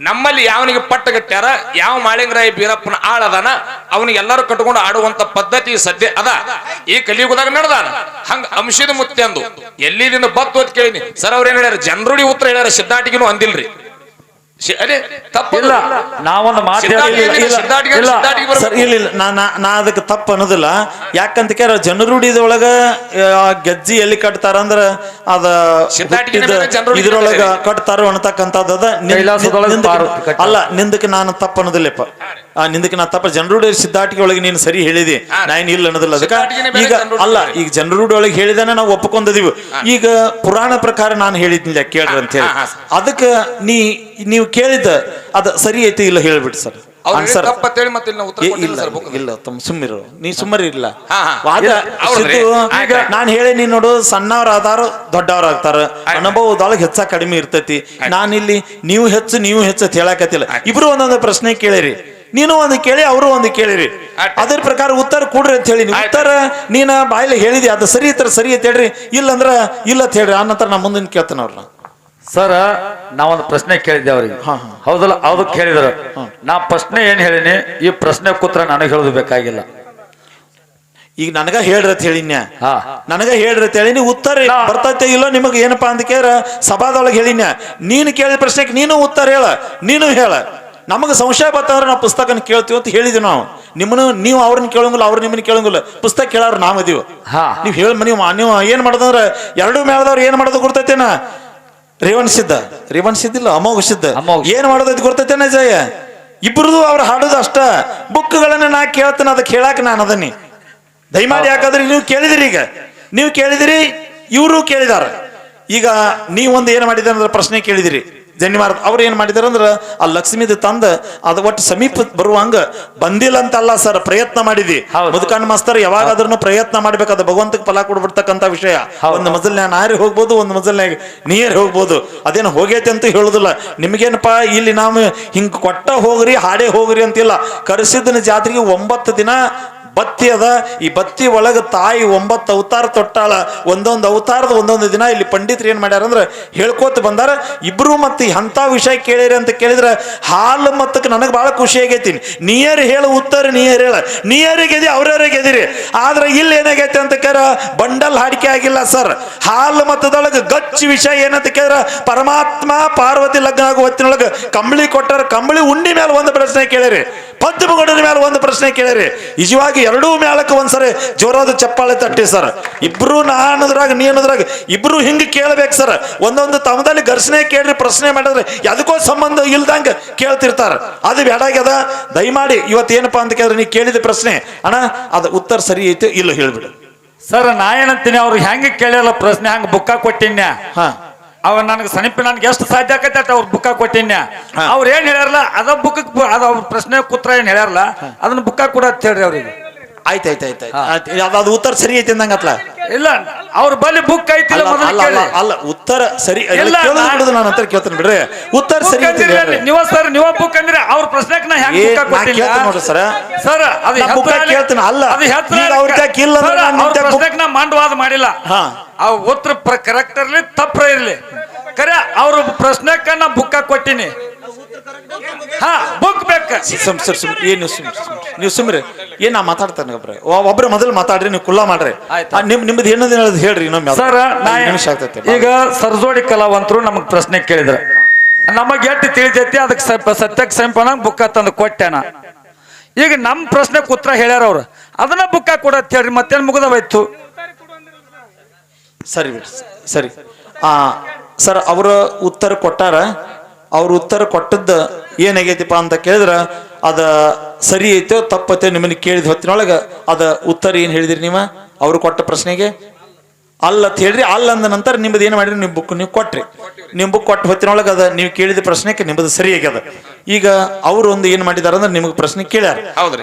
ನಮ್ಮಲ್ಲಿ ಯಾವನಿಗೆ ಪಟ್ಟಗಟ್ಟ್ಯಾರ ಯಾವ ಮಾಳಿಂಗರಾಯ ಬೀರಪ್ಪನ ಆಳದಾನ ಅವನಿಗೆ ಎಲ್ಲರೂ ಕಟ್ಕೊಂಡು ಆಡುವಂತ ಪದ್ಧತಿ ಸದ್ಯ ಅದ. ಈ ಕಲಿಯುಗದಾಗ ನಡೆದಾನ. ಹಂಗ ಅಂಶದ ಮುತ್ತೆ ಅಂದು ಎಲ್ಲಿದಿಂದ ಬತ್ತು ಅಂತ ಕೇಳಿನಿ. ಸರ್ ಅವ್ರ ಏನ್ ಹೇಳ್ಯಾರ? ಜನರುಡಿ ಉತ್ತರ ಹೇಳ್ಯಾರ ಸಿದ್ಧಾಟಿಗೆನು ಅಂದಿಲ್ರಿ. ಅದೇ ತಪ್ಪು ಇಲ್ಲ ನಾವೊಂದು. ಇಲ್ಲ, ನಾ ನಾ- ನಾ ಅದಕ್ಕೆ ತಪ್ಪು ಅನ್ನೋದಿಲ್ಲ ಯಾಕಂತ ಕೇಳ ಜನರೂಢಿದೊಳಗ ಆ, ಗೆಜ್ಜಿ ಎಲ್ಲಿ ಕಟ್ತಾರ ಅಂದ್ರ ಅದ ಇದ್ರೊಳಗ. ಕಟ್ತಾರ ಕಟ್ಟಾರ. ಅಲ್ಲ ನಿಂದಕ್ಕೆ ನಾನು ತಪ್ಪು ಅನ್ನೋದಿಲ್ಲಪ್ಪ ಆ, ನಿಂದಕ್ಕೆ ನಾ ತಪ್ಪ. ಜನರೂಢಿ ಸಿದ್ಧಾಟಿಗೆ ಒಳಗೆ ನೀನು ಸರಿ ಹೇಳಿದಿ. ನಾನು ನಾ ಏನ್ ಇಲ್ಲ ಅನ್ನೋದಿಲ್ಲ. ಅದಕ್ಕೆ ಈಗ ಅಲ್ಲ. ಈಗ ಜನರೂಢಿ ಒಳಗೆ ಹೇಳಿದಾನೆ ನಾವು ಒಪ್ಕೊಂಡಿದೀವಿ ಈಗ ಪುರಾಣ ಪ್ರಕಾರ ನಾನು ಹೇಳಿದ್ನಿಲ್ಲ ಕೇಳ್ರಿ ಅಂತ ಹೇಳಿ. ಅದಕ್ಕೆ ನೀ ನೀವು ಕೇಳಿದ ಅದ ಸರಿ ಐತಿ ಇಲ್ಲ ಹೇಳ್ಬಿಟ್ಟು ಸರ್. ಇಲ್ಲಿ ತಮ್ಮ ಸುಮ್ಮಿರು. ನೀ ಸುಮ್ಮರಿ ಇಲ್ಲ. ನಾನ್ ಹೇಳಿ ನೀನ್ ನೋಡು ಸಣ್ಣವ್ರ ಆದಾರು ದೊಡ್ಡವ್ರ ಆಗ್ತಾರ. ಅನುಭವದೊಳಗೆ ಹೆಚ್ಚ ಕಡಿಮೆ ಇರ್ತೈತಿ. ನಾನಿಲ್ಲಿ ನೀವು ಹೆಚ್ಚು ನೀವು ಹೆಚ್ಚು ಹೇಳಕತ್ತಿಲ್ಲ. ಇಬ್ರು ಒಂದೊಂದು ಪ್ರಶ್ನೆ ಕೇಳಿರಿ. ನೀನು ಒಂದು ಕೇಳಿ ಅವರು ಒಂದು ಕೇಳಿರಿ. ಅದ್ರ ಪ್ರಕಾರ ಉತ್ತರ ಕೊಡ್ರಿ ಅಂತ ಹೇಳಿ. ಉತ್ತರ ನೀನ ಬಾಯಲ್ಲಿ ಹೇಳಿದಿ ಅದು ಸರಿ ಇತ್ತರ ಸರಿ ಅಂತ ಹೇಳ್ರಿ. ಇಲ್ಲ ಅಂದ್ರ ಇಲ್ಲ ಅಂತ ಹೇಳ್ರಿ. ಆ ನಂತರ ನಾ ಮುಂದಿನ ಕೇಳ್ತೇನೆ ಅವ್ರನ್ನ. ಸರ್ ನಾವೊಂದು ಪ್ರಶ್ನೆ ಕೇಳಿದ್ದೆ ಅವ್ರಿಗೆ. ಹೌದಲ್ಲ ಅದಕ್ಕೆ ಹೇಳಿದ್ರು ನಾ ಪ್ರಶ್ನೆ ಏನ್ ಹೇಳಿನಿ? ಈ ಪ್ರಶ್ನೆ ಕೂತ್ರ ನನಗೆ ಹೇಳುದು ಬೇಕಾಗಿಲ್ಲ. ಈಗ ನನಗ ಹೇಳ್ರಿ ಅಂತ ಹೇಳಿನ್ಯ? ಹಾ. ನನಗ ಹೇಳ್ರಿ ಅಂತ ಹೇಳಿ ನೀವು ಉತ್ತರ ಬರ್ತೈತೆ ಇಲ್ಲ ನಿಮಗೆ ಏನಪ್ಪಾ ಅಂತ ಕೇಳ ಸಭಾದೊಳಗೆ ಹೇಳಿನ್ಯ? ನೀನು ಕೇಳಿದ ಪ್ರಶ್ನೆಗೆ ನೀನು ಉತ್ತರ ಹೇಳ ನೀನು ಹೇಳ. ನಮಗೆ ಸಂಶಯ ಬರ್ತಂದ್ರೆ ನಾವು ಪುಸ್ತಕನ ಕೇಳ್ತೀವಿ ಅಂತ ಹೇಳಿದ್ವಿ ನಾವು. ನಿಮ್ಮನ್ನು ನೀವು ಅವ್ರನ್ನ ಕೇಳಂಗಿಲ್ಲ ಅವ್ರು ನಿಮ್ಮನ್ನ ಕೇಳಂಗಿಲ್ಲ. ಪುಸ್ತಕ ಕೇಳೋರು ನಾವ್ ಅದೀವಿ ಹಾ. ನೀವು ಹೇಳ ನೀವು ನೀವು ಏನ್ ಮಾಡೋದಂದ್ರೆ ಎರಡು ಮೇಳದವ್ರು ಏನ್ ಮಾಡೋದು ಗೊತ್ತೈತೇನ ರೇವಣ್ ಸಿದ್ಧ ರೇವಣ್ ಸಿದ್ಧಿಲ್ಲ ಅಮೋಘ ಸಿದ್ಧ ಏನು ಏನ್ ಮಾಡೋದೈತಿ ಗೊತ್ತೈತೇನ ಜಯ ಇಬ್ಬರದು ಅವ್ರು ಹಾಡೋದು ಅಷ್ಟ. ಬುಕ್ಗಳನ್ನ ನಾ ಕೇಳ್ತೇನೆ ಅದಕ್ಕೆ ಕೇಳಾಕ ನಾನು ಅದನ್ನಿ. ದಯಮಾಡಿ ಯಾಕಂದ್ರೆ ನೀವು ಕೇಳಿದಿರಿ ಈಗ. ನೀವು ಕೇಳಿದಿರಿ ಇವರು ಕೇಳಿದಾರ. ಈಗ ನೀವೊಂದು ಏನ್ ಮಾಡಿದ್ರೆ ಅಂದ್ರೆ ಪ್ರಶ್ನೆ ಕೇಳಿದಿರಿ. ಜನ್ಯವಾರ ಅವ್ರು ಏನ್ ಮಾಡಿದಾರೆ ಅಂದ್ರೆ ಆ ಲಕ್ಷ್ಮೀದ ತಂದ ಅದು ಒಟ್ಟು ಸಮೀಪ ಬರುವಂಗ ಬಂದಿಲ್ಲ ಅಂತಲ್ಲ ಸರ್ ಪ್ರಯತ್ನ ಮಾಡಿದಿ ಮುದುಕಾಣ ಮುದುಕಣ್ಣ ಮಾಸ್ತರ್ ಯಾವಾಗಾದ್ರೂ ಪ್ರಯತ್ನ ಮಾಡ್ಬೇಕಾದ ಭಗವಂತಕ್ಕೆ ಫಲ ಕೊಡ್ಬಿಡ್ತಕ್ಕಂಥ ವಿಷಯ. ಒಂದು ಮಜಲ್ನ್ಯಾಗ ನಾರಿ ಹೋಗ್ಬೋದು ಒಂದು ಮಜಲ್ನ್ಯಾಗ ನೀರ್ ಹೋಗ್ಬೋದು. ಅದೇನು ಹೋಗೈತೆ ಅಂತ ಹೇಳುದಿಲ್ಲ. ನಿಮ್ಗೇನಪ್ಪ ಇಲ್ಲಿ ನಾವು ಹಿಂಗ್ ಕೊಟ್ಟ ಹೋಗ್ರಿ ಹಾಡೇ ಹೋಗ್ರಿ ಅಂತಿಲ್ಲ. ಕರೆಸಿದ್ದನ ಜಾತ್ರೆಗೆ ಒಂಬತ್ತು ದಿನ ಬತ್ತಿ ಅದ. ಈ ಬತ್ತಿ ಒಳಗೆ ತಾಯಿ ಒಂಬತ್ತು ಅವತಾರ ತೊಟ್ಟಾಳ. ಒಂದೊಂದು ಅವತಾರದ ಒಂದೊಂದು ದಿನ ಇಲ್ಲಿ ಪಂಡಿತರು ಏನು ಮಾಡ್ಯಾರ ಅಂದ್ರೆ ಹೇಳ್ಕೋತ ಬಂದಾರ. ಇಬ್ರು ಮತ್ತೆ ಎಂಥ ವಿಷಯ ಕೇಳಿರಿ ಅಂತ ಕೇಳಿದ್ರೆ ಹಾಲು ಮತ್ತಕ್ಕೆ ನನಗೆ ಬಹಳ ಖುಷಿ ಆಗೈತಿ ನೀಯರ್ ಹೇಳು, ಉತ್ತರ ನೀಯರ್ ಹೇಳ. ನೀಯರ್ ಗೆದಿ ಎದಿರಿ. ಆದ್ರೆ ಇಲ್ಲಿ ಏನಾಗೈತೆ ಅಂತ ಕೇಳ ಬಂಡಲ್ ಹಾಡಿಕೆ ಆಗಿಲ್ಲ ಸರ್. ಹಾಲು ಮತದೊಳಗೆ ಗಚ್ಚಿ ವಿಷಯ ಏನಂತ ಕೇಳಿದ್ರ ಪರಮಾತ್ಮ ಪಾರ್ವತಿ ಲಗ್ನ ಆಗುವ ಹೊತ್ತಿನೊಳಗೆ ಕಂಬಳಿ ಕೊಟ್ಟಾರ. ಕಂಬಳಿ ಉಂಡಿ ಮೇಲೆ ಒಂದು ಪ್ರಶ್ನೆ ಕೇಳಿರಿ. ಪದ್ಮಗುಡನ ಮೇಲೆ ಒಂದು ಪ್ರಶ್ನೆ ಕೇಳಿರಿ. ನಿಜವಾಗಿ ಎರಡೂ ಮೇಳಕ್ಕೆ ಒಂದ್ಸರಿ ಜೋರಾದ ಚಪ್ಪಾಳೆ ತಟ್ಟಿ ಸರ್. ಇಬ್ರು ನಾನದ್ರಾಗ ನೀನದ್ರಾಗ ಇಬ್ರು ಹಿಂಗೆ ಕೇಳ್ಬೇಕು ಸರ್. ಒಂದೊಂದು ತಮದಲ್ಲಿ ಘರ್ಷಣೆ ಕೇಳ್ರಿ ಪ್ರಶ್ನೆ ಮಾಡಿದ್ರೆ ಅದಕ್ಕೋ ಸಂಬಂಧ ಇಲ್ದಂಗ ಕೇಳ್ತಿರ್ತಾರೆ. ಅದು ಬೇಡಾಗ್ಯದ ದಯಮಾಡಿ ಇವತ್ತು ಏನಪ್ಪಾ ಅಂತ ಕೇಳಿದ್ರೆ ನೀ ಕೇಳಿದ ಪ್ರಶ್ನೆ. ಅಣ್ಣ ಅದು ಉತ್ತರ ಸರಿ ಐತೆ ಇಲ್ಲ ಹೇಳ್ಬಿಡು. ಸರ್ ನಾ ಏನಂತೀನಿ ಅವ್ರು ಹೆಂಗೆ ಕೇಳಿಲ್ಲ ಪ್ರಶ್ನೆ ಹಂಗ ಬುಕ್ಕ ಕೊಟ್ಟಿನ್ಯ? ಹಾ. ಅವ ನನಗೆ ಸಮೀಪ ನನ್ಗೆ ಎಷ್ಟು ಸಾಧ್ಯ ಆಕೈತೆ ಅಟ್ ಅವ್ರ ಬುಕ್ಕ ಕೊಟ್ಟಿನ್ಯ. ಅವ್ರ ಏನ್ ಹೇಳ್ಯಾರಲ್ಲ ಅದ ಬುಕ್ ಅದ ಅವ್ರ ಪ್ರಶ್ನೆ ಕೂತ್ರ ಏನ್ ಹೇಳ್ಯಾರಲ್ಲ ಅದನ್ನ ಬುಕ್ಕ ಕೂಡ ಅಂತ ಹೇಳ್ರಿ ಅವ್ರಿಗೆ. ಆಯ್ತು ಆಯ್ತು ಆಯ್ತು ಆಯ್ತು ಅದು ಉತ್ತರ ಸರಿ ಐತಿ ಅಂದಂಗತ್ಲ? ಇಲ್ಲ ಅವ್ರ ಬಲ್ಲಿ ಬುಕ್ ಐತಿ ಅಲ್ಲ ಉತ್ತರ ಸರಿ ನಾನು ಅಂತ ಕೇಳ್ತೇನೆ ಬಿಡ್ರಿ. ಉತ್ತರ ಸರಿ. ನೀವ ಸರ್ ನೀವ ಬುಕ್ ಅಂದ್ರೆ ಅವ್ರ ಪ್ರಶ್ನೆಕ್ ನಾ ಹೆಂಗ್ ನಾ ಕೊಟ್ಟಿಲ್ಲ? ನೋಡ್ರಿ ಸರ. ಸರ್ ಅದು ಹೆತ್ರ ಕೇಳ್ತೀನಿ, ಅಲ್ಲ. ಅದು ಈಗ ಅವ್ರ್ ನಿಂತೆ ಬುಕ್- ನಾ ಮಂಡವಾದ ಮಾಡಿಲ್ಲ. ಹಾ. ಆ ಉತ್ತರ ಕರೆಕ್ಟ್ ಇರಲಿ ತಪ್ಪ ಇರಲಿ. ಕರೆ ಅವ್ರ ಪ್ರಶ್ನೆಕ್ಕ ನಾ ಬುಕ್ಕ ಕೊಟ್ಟಿನಿ. ಹಾ ಬುಕ್ ಬೇಕ. ಸುಮ್ ಸರ್ ಸುಮ್ ಏನು ನೀವು ಸುಮ್ ನೀವು ಸುಮ್ರಿ ಏನ್ ನಾ ಮಾತಾಡ್ತಾನೆ ಒಬ್ರೆ ಒಬ್ರು ಮೊದಲು ಮಾತಾಡ್ರಿ ನೀವು ಕುಲ್ಲಾ ಮಾಡ್ರಿ. ನಿಮ್ ನಿಮ್ದು ಏನದ ಹೇಳೋದು ಹೇಳ್ರಿ ಇನ್ನೊಮ್ಮೆ ಸರ್ ನಿಮಿಷ ಆಗ್ತೈತೆ. ಈಗ ಸರ್ಜೋಡಿ ಕಲಾವಂತರು ನಮಗ್ ಪ್ರಶ್ನೆ ಕೇಳಿದ್ರ. ನಮಗ್ ಎಟ್ಟು ತಿಳಿತೈತಿ ಅದಕ್ಕೆ ಸತ್ಯಕ್ಕೆ ಸಂಪನ ಬುಕ್ಕ ತಂದು ಕೊಟ್ಟೆನ. ಈಗ ನಮ್ ಪ್ರಶ್ನೆ ಉತ್ತರ ಹೇಳ್ಯಾರ ಅವ್ರು. ಅದನ್ನ ಬುಕ್ಕ ಕೊಡತ್ತೇಳ್ರಿ ಮತ್ತೇನ್ ಮುಗಿದವಾಯ್ತು ಸರಿ ಸರಿ. ಆ, ಸರ್, ಅವರ ಉತ್ತರ ಕೊಟ್ಟಾರ. ಅವ್ರ ಉತ್ತರ ಕೊಟ್ಟದ್ದು ಏನಾಗೈತಿಪ್ಪ ಅಂತ ಕೇಳಿದ್ರೆ, ಅದ ಸರಿ ಐತೋ ತಪ್ಪತ್ತೋ ನಿಮ್ಮನ್ನ ಕೇಳಿದ ಹೊತ್ತಿನೊಳಗ ಅದ ಉತ್ತರ ಏನು ಹೇಳಿದಿರಿ ನೀವು? ಅವರು ಕೊಟ್ಟ ಪ್ರಶ್ನೆಗೆ? ಅಲ್ಲ ಅಂತ ಹೇಳ್ರಿ ಅಲ್ಲ ಅಂದ ನಂತರ ನಿಮ್ಮದು ಏನು ಮಾಡಿರಿ? ನಿಮ್ಮ ಬುಕ್ ನೀವು ಕೊಟ್ರಿ. ನಿಮ್ಮ ಬುಕ್ ಕೊಟ್ಟ ಹೊತ್ತಿನೊಳಗೆ ಅದ ನೀವು ಕೇಳಿದ ಪ್ರಶ್ನೆಗೆ ನಿಮ್ಮದು ಸರಿ ಆಗ್ಯದ ಈಗ ಅವರು ಒಂದು ಏನು ಮಾಡಿದಾರ ಅಂದ್ರೆ ನಿಮಗೆ ಪ್ರಶ್ನೆ ಕೇಳ್ಯಾರ.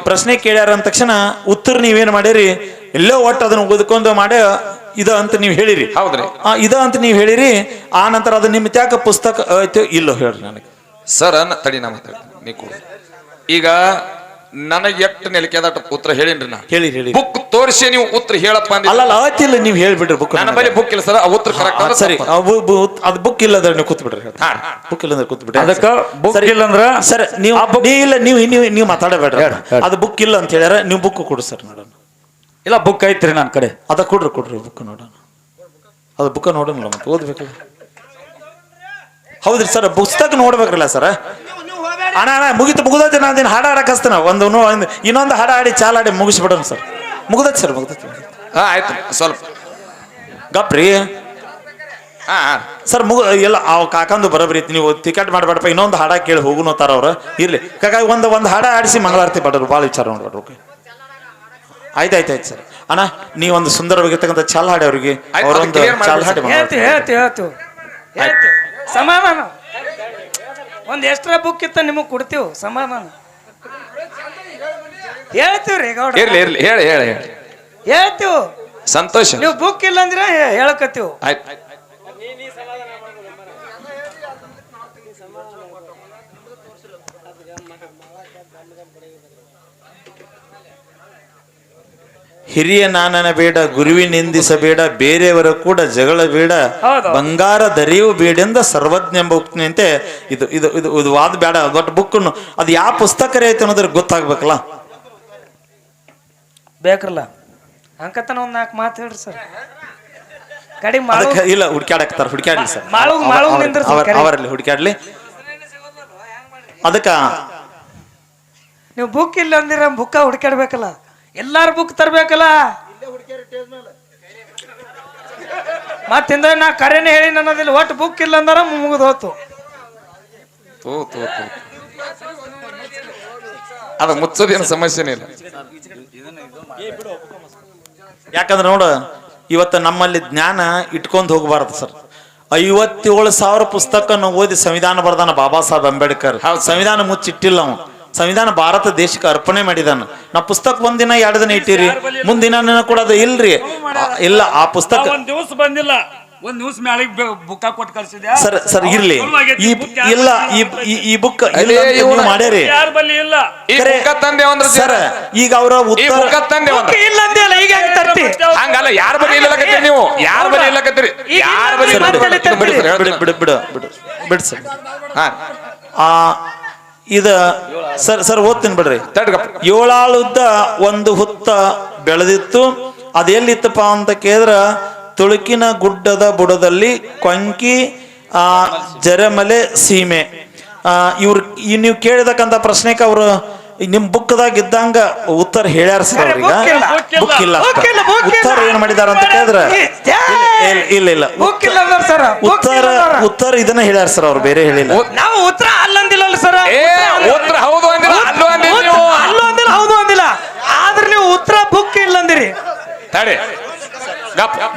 ಪ್ರಶ್ನೆ ಕೇಳ್ಯಾರ ಅಂದ ತಕ್ಷಣ ಉತ್ತರ ನೀವೇನು ಮಾಡಿರಿ? ಎಲ್ಲೋ ಒಟ್ಟು ಅದನ್ನ ಓದ್ಕೊಂಡು ಮಾಡಿ ಇದ ಅಂತ ನೀವು ಹೇಳಿರಿ. ಹೌದ್ರಿ. ಇದ ಅಂತ ನೀವು ಹೇಳಿರಿ ಆ ನಂತರ ಅದು ನಿಮ್ಮ ತ್ಯಾಕ ಪುಸ್ತಕ ಐತೆ ಇಲ್ಲೋ ಹೇಳ್ರಿ ನನಗೆ. ಸರ್ ತಡಿ ನಾ ಮಾತಾಡ್ತೀನಿ. ನೀ ಈಗ ನನಗೆ ಎಷ್ಟು ನೆಲಕ್ಕೆ ಉತ್ತರ ಹೇಳಿನ್ರಿ ನಾ. ಹೇಳಿ ಹೇಳಿ. ಬುಕ್ ತೋರಿಸಿ ನೀವು ಉತ್ತರ ಹೇಳಪ್ಪ ಅಲ್ಲ ಇಲ್ಲ ನೀವು ಹೇಳ್ಬಿಡ್ರಿ ಬುಕ್ ನನ್ನ ಬಳಿ ಬುಕ್ ಇಲ್ಲ ಸರ್ ಆ ಉತ್ತರ ಕರೆಕ್ಟ್ ಸರಿ ಅದು ಬುಕ್ ಇಲ್ಲ ಅಂದ್ರೆ ನೀವು ಕೂತ್ ಬಿಡ್ರಿ ಹಾ. ಬುಕ್ ಇಲ್ಲ ಅಂದ್ರೆ ಕೂತ್ ಬಿಡ್ರಿ ಅದಕ್ಕೆ ಬುಕ್ ಸರಿ. ಇಲ್ಲ ಅಂದ್ರೆ ಸರ್ ನೀವು ನೀ ಇಲ್ಲ ನೀವು ನೀವು ನೀವು ಮಾತಾಡಬೇಡ್ರಿ. ಅದು ಬುಕ್ ಇಲ್ಲ ಅಂತ ಹೇಳ್ಯಾರ ನೀವು ಬುಕ್ ಕೊಡು ಸರ್ ನೋಡೋಣ. ಇಲ್ಲ ಬುಕ್ ಐತ್ರಿ ನನ್ನ ಕಡೆ. ಅದ ಕೊಡ್ರಿ ಕೊಡ್ರಿ ಬುಕ್ ನೋಡೋಣ. ಅದು ಬುಕ್ ನೋಡೋಣ ಮತ್ತೆ ಓದ್ಬೇಕು. ಹೌದ್ರಿ ಸರ್ ಪುಸ್ತಕ ನೋಡ್ಬೇಕ್ರಲ್ಲ ಸರ್. ಅಣ್ಣ ಅಣ್ಣ ಮುಗಿತು ಮುಗಿದ ನಾನು ದಿನ ಹಾಡ ಹಾಡಕ್ಕೆ ಹಸ್ತಾನ ಒಂದು ಇನ್ನೊಂದು ಹಾಡ ಹಾಡಿ ಚಾಲಾಡಿ ಮುಗಿಸ್ಬಿಡೋಣ ಸರ್. ಮುಗ್ದೈತೆ ಸರ್ ಮುಗ್ದತ್ ಹಾ ಆಯ್ತು. ಸ್ವಲ್ಪ. ಗಪ್ರಿ ಹಾ ಹಾ. ಸರ್ ಮುಗ ಎಲ್ಲ ಅವ್ ಕಾಕಂದು ಬರೋಬ್ರಿ ಐತಿ. ನೀವು ಟಿಕೆಟ್ ಮಾಡಬೇಡಪ್ಪ ಇನ್ನೊಂದು ಹಾಡ ಕೇಳಿ ಹೋಗುನು ತಾರ ಅವ್ರು. ಇರ್ಲಿ. ಕಾಕ ಒಂದು ಒಂದು ಹಾಡ ಆಡಿಸಿ ಮಂಗಳಾರತಿ ಬಡ್ರು ಭಾಳ ವಿಚಾರ ನೋಡ್ಬೇಡ್ರಿ ಓಕೆ ಆಯ್ತು ಆಯ್ತು ಆಯ್ತು ಸರ್. ಅಣ್ಣ ನೀವೊಂದು ಒಂದು ಸುಂದರವಾಗಿರ್ತಕ್ಕಂಥ ಚಾಲ್ ಹಾಡಿ ಅವ್ರಿಗೆ. ಅವರೊಂದು ಚಾಲ್ ಹಾಡಿ ಹೇಳ್ತೀವಿ ಸಮಾಧಾನ. ಒಂದ್ ಎಕ್ಸ್ಟ್ರಾ ಬುಕ್ ಇತ್ತ ನಿಮಗ್ ಕೊಡ್ತೀವಿ. ಸಮಾಧಾನ. ಹೇಳ್ತೀವಿ ರೀ ಗೌಡ ಇರ್ಲಿ ಇರ್ಲಿ ಹೇಳಿ ಹೇಳಿ ಹೇಳಿ. ಹೇಳ್ತೀವಿ. ಸಂತೋಷ. ನೀವು ಬುಕ್ ಇಲ್ಲ ಅಂದ್ರೆ ಹೇಳಕತ್ತೀವಿ. ಆಯ್ತು. ಹಿರಿಯ ನಾನನ ಬೇಡ ಗುರುವಿ ನಿಂದಿಸಬೇಡ ಬೇರೆಯವರ ಕೂಡ ಜಗಳ ಬೇಡ ಬಂಗಾರ ದರಿಯು ಬೇಡೆಂದ ಸರ್ವಜ್ಞ ಬುಕ್ನಂತೆ ಇದು ಇದು ಇದು ಇದು ವಾದ ಬೇಡ. ದೊಡ್ಡ ಬುಕ್ ಅದು ಯಾವ ಪುಸ್ತಕ ಐತೆ ಅನ್ನೋದ್ರ ಗೊತ್ತಾಗ್ಬೇಕಲ್ಲ? ಬೇಕ್ರಲ್ಲ? ಅಂಕತನ ಒಂದು ನಾಲ್ಕು ಮಾತು ಹೇಳ್ರಿ ಸರ್. ಕಡಿ ಮಾಡು. ಅದಕ್ಕೆ ಇಲ್ಲ ಹುಡ್ಕ್ಯಾಡಕ್ತಾರ ಹುಡ್ಕ್ಯಾಡ್ಲಿ ಸರ್. ಮಾಳು- ಮಾಳು ಅವ್ರ- ಅವರಲ್ಲಿ ಹುಡ್ಕ್ಯಾಡ್ಲಿ. ಅದಕ್ಕ ನೀವು ಬುಕ್ ಇಲ್ಲ ಅಂದಿರ ಬುಕ್ಕ ಹುಡ್ಕಾಡ್ಬೇಕಲ್ಲ ಎಲ್ಲಾರು ಬುಕ್ ತರ್ಬೇಕಲ್ಲ? ಮತ್ತಿಂದ ನಾ ಕರೆನೆ ಹೇಳಿ ನನ್ನದಿಲ್ಲ ಒಟ್ಟು ಬುಕ್ ಇಲ್ಲ ಅಂದ್ರೆ ಮುಗಿದು ಹೋತು. ತೂ ತೋ ತೂ ಅದು ಮುಚ್ಚೋದೇನು ಸಮಸ್ಯೆನೇ ಇಲ್ಲ. ಯಾಕಂದ್ರೆ ನೋಡು ಇವತ್ತು ನಮ್ಮಲ್ಲಿ ಜ್ಞಾನ ಇಟ್ಕೊಂಡು ಹೋಗಬಾರದು ಸರ್. ಐವತ್ತೇಳು ಸಾವಿರ ಪುಸ್ತಕನ ಓದಿ ಸಂವಿಧಾನ ಬರ್ದಾನ ಬಾಬಾ ಸಾಹೇಬ್ ಅಂಬೇಡ್ಕರ್. ಸಂವಿಧಾನ ಮುಚ್ಚಿಟ್ಟಿಲ್ಲ ಅವನು ಸಂವಿಧಾನ ಭಾರತ ದೇಶಕ್ಕೆ ಅರ್ಪಣೆ ಮಾಡಿದಾನ. ನಾ ಪುಸ್ತಕ ಒಂದಿನ ಎರಡು ದಿನ ಇಟ್ಟಿರಿ. ಮುಂದಿನ ಕೂಡ ಅದು ಇಲ್ರಿ. ಇಲ್ಲ ಆ ಪುಸ್ತಕ ಒಂದ್ ದಿವಸ ಬಂದಿಲ್ಲ. ಒಂದ್ ನ್ಯೂಸ್ ಮ್ಯಾಲಿಗೆ ಬುಕ್ಕ ಕೊಟ್ಟು ಕಳ್ಸಿದ್ಯಾ? ಸರ್ ಸರ್ ಇರ್ಲಿ. ಈ ಇಲ್ಲ ಈ ಈ- ಬುಕ್ ಮಾಡ್ಯಾರಿ. ಯಾರ ಬಲ್ಲಿ ಇಲ್ಲ? ಈ ಖರೆ. ಬುಕ್ಕ ತಂದೆ ಅಂದ್ರೆ ಸರ್ ಈಗ ಅವರ ಈ ಉತ್ತರ ಬುಕ್ಕ ತಂದೆ ಬುಕ್ ಇಲ್ಲ ಅಂದಿಲ್ಲ ಈಗ ಹೆಂಗ್ ತರ್ತಿ? ಹಂಗಲ್ಲ ಯಾರ ಬಳಿ ಇಲ್ಲಕತ್ತೀರಿ ನೀವು? ಯಾರ ಬಳಿ ಇಲ್ಲಕತ್ತೀರಿ? ಈಗ ಯಾರ ಬಳಿ ಇಲ್ಲಿ ಬಿಡು, ಬಿಡು ಸರ್, ಬಿಡು. ಬಿಡು ಬಿಡು ಬಿಡು ಬಿಡು ಸರ್ ಹಾ. ಆ ಇದ ಸರ್ ಸರ್ ಓದ್ತೀನಿ ಬಿಡ್ರಿ. ತಡ್ಗಪ್ಪ ಏಳಾಳುದ್ದ ಒಂದು ಹುತ್ತ ಬೆಳೆದಿತ್ತು. ಅದೆಲ್ಲಿತ್ತಪ್ಪ ಅಂತ ಕೇಳಿದ್ರ ತುಳುಕಿನ ಗುಡ್ಡದ ಬುಡದಲ್ಲಿ ಕೊಂಕಿ ಆ ಜರಮಲೆ ಸೀಮೆ. ಆ ಇವ್ರು ಈ ನೀವು ಕೇಳಿದಕ್ಕಂತ ಪ್ರಶ್ನೆಗೆ ಅವರು ನಿಮ್ ಬುಕ್ದಾಗ ಇದ್ದಂಗ ಉತ್ತರ ಹೇಳ್ಯಾರ ಸರ್ ಅವ್ರೀಗ ಇಲ್ಲ. ಬುಕ್ ಇಲ್ಲ. ಉತ್ತರ ಏನ್ ಮಾಡಿದಾರ ಅಂತ ಕೇಳಿದ್ರ? ಇಲ್ಲ ಇಲ್ಲ ಇಲ್ಲ ಬುಕ್ ಇಲ್ಲ ಸರ್. ಉತ್ತರ ಉತ್ತರ ಇದನ್ನ ಹೇಳ್ಯಾರ ಸರ್ ಅವ್ರು ಬೇರೆ ಹೇಳಿಲ್ಲ. ನಾವು ಉತ್ತರ ಅಲ್ಲಂದಿಲ್ಲ ಸರ್. ಉತ್ತರ ಹೌದು ಅಂದಿಲ್ಲ ಅಲ್ಲೂ ಅಂದಿಲ್ಲ ಅಲ್ಲೂ ಅಂದಿಲ್ಲ ಹೌದು ಅಂದಿಲ್ಲ. ಆದ್ರೆ ನೀವು ಉತ್ತರ ಬುಕ್ ಇಲ್ಲ ಅಂದಿರಿ. ತಡಿ.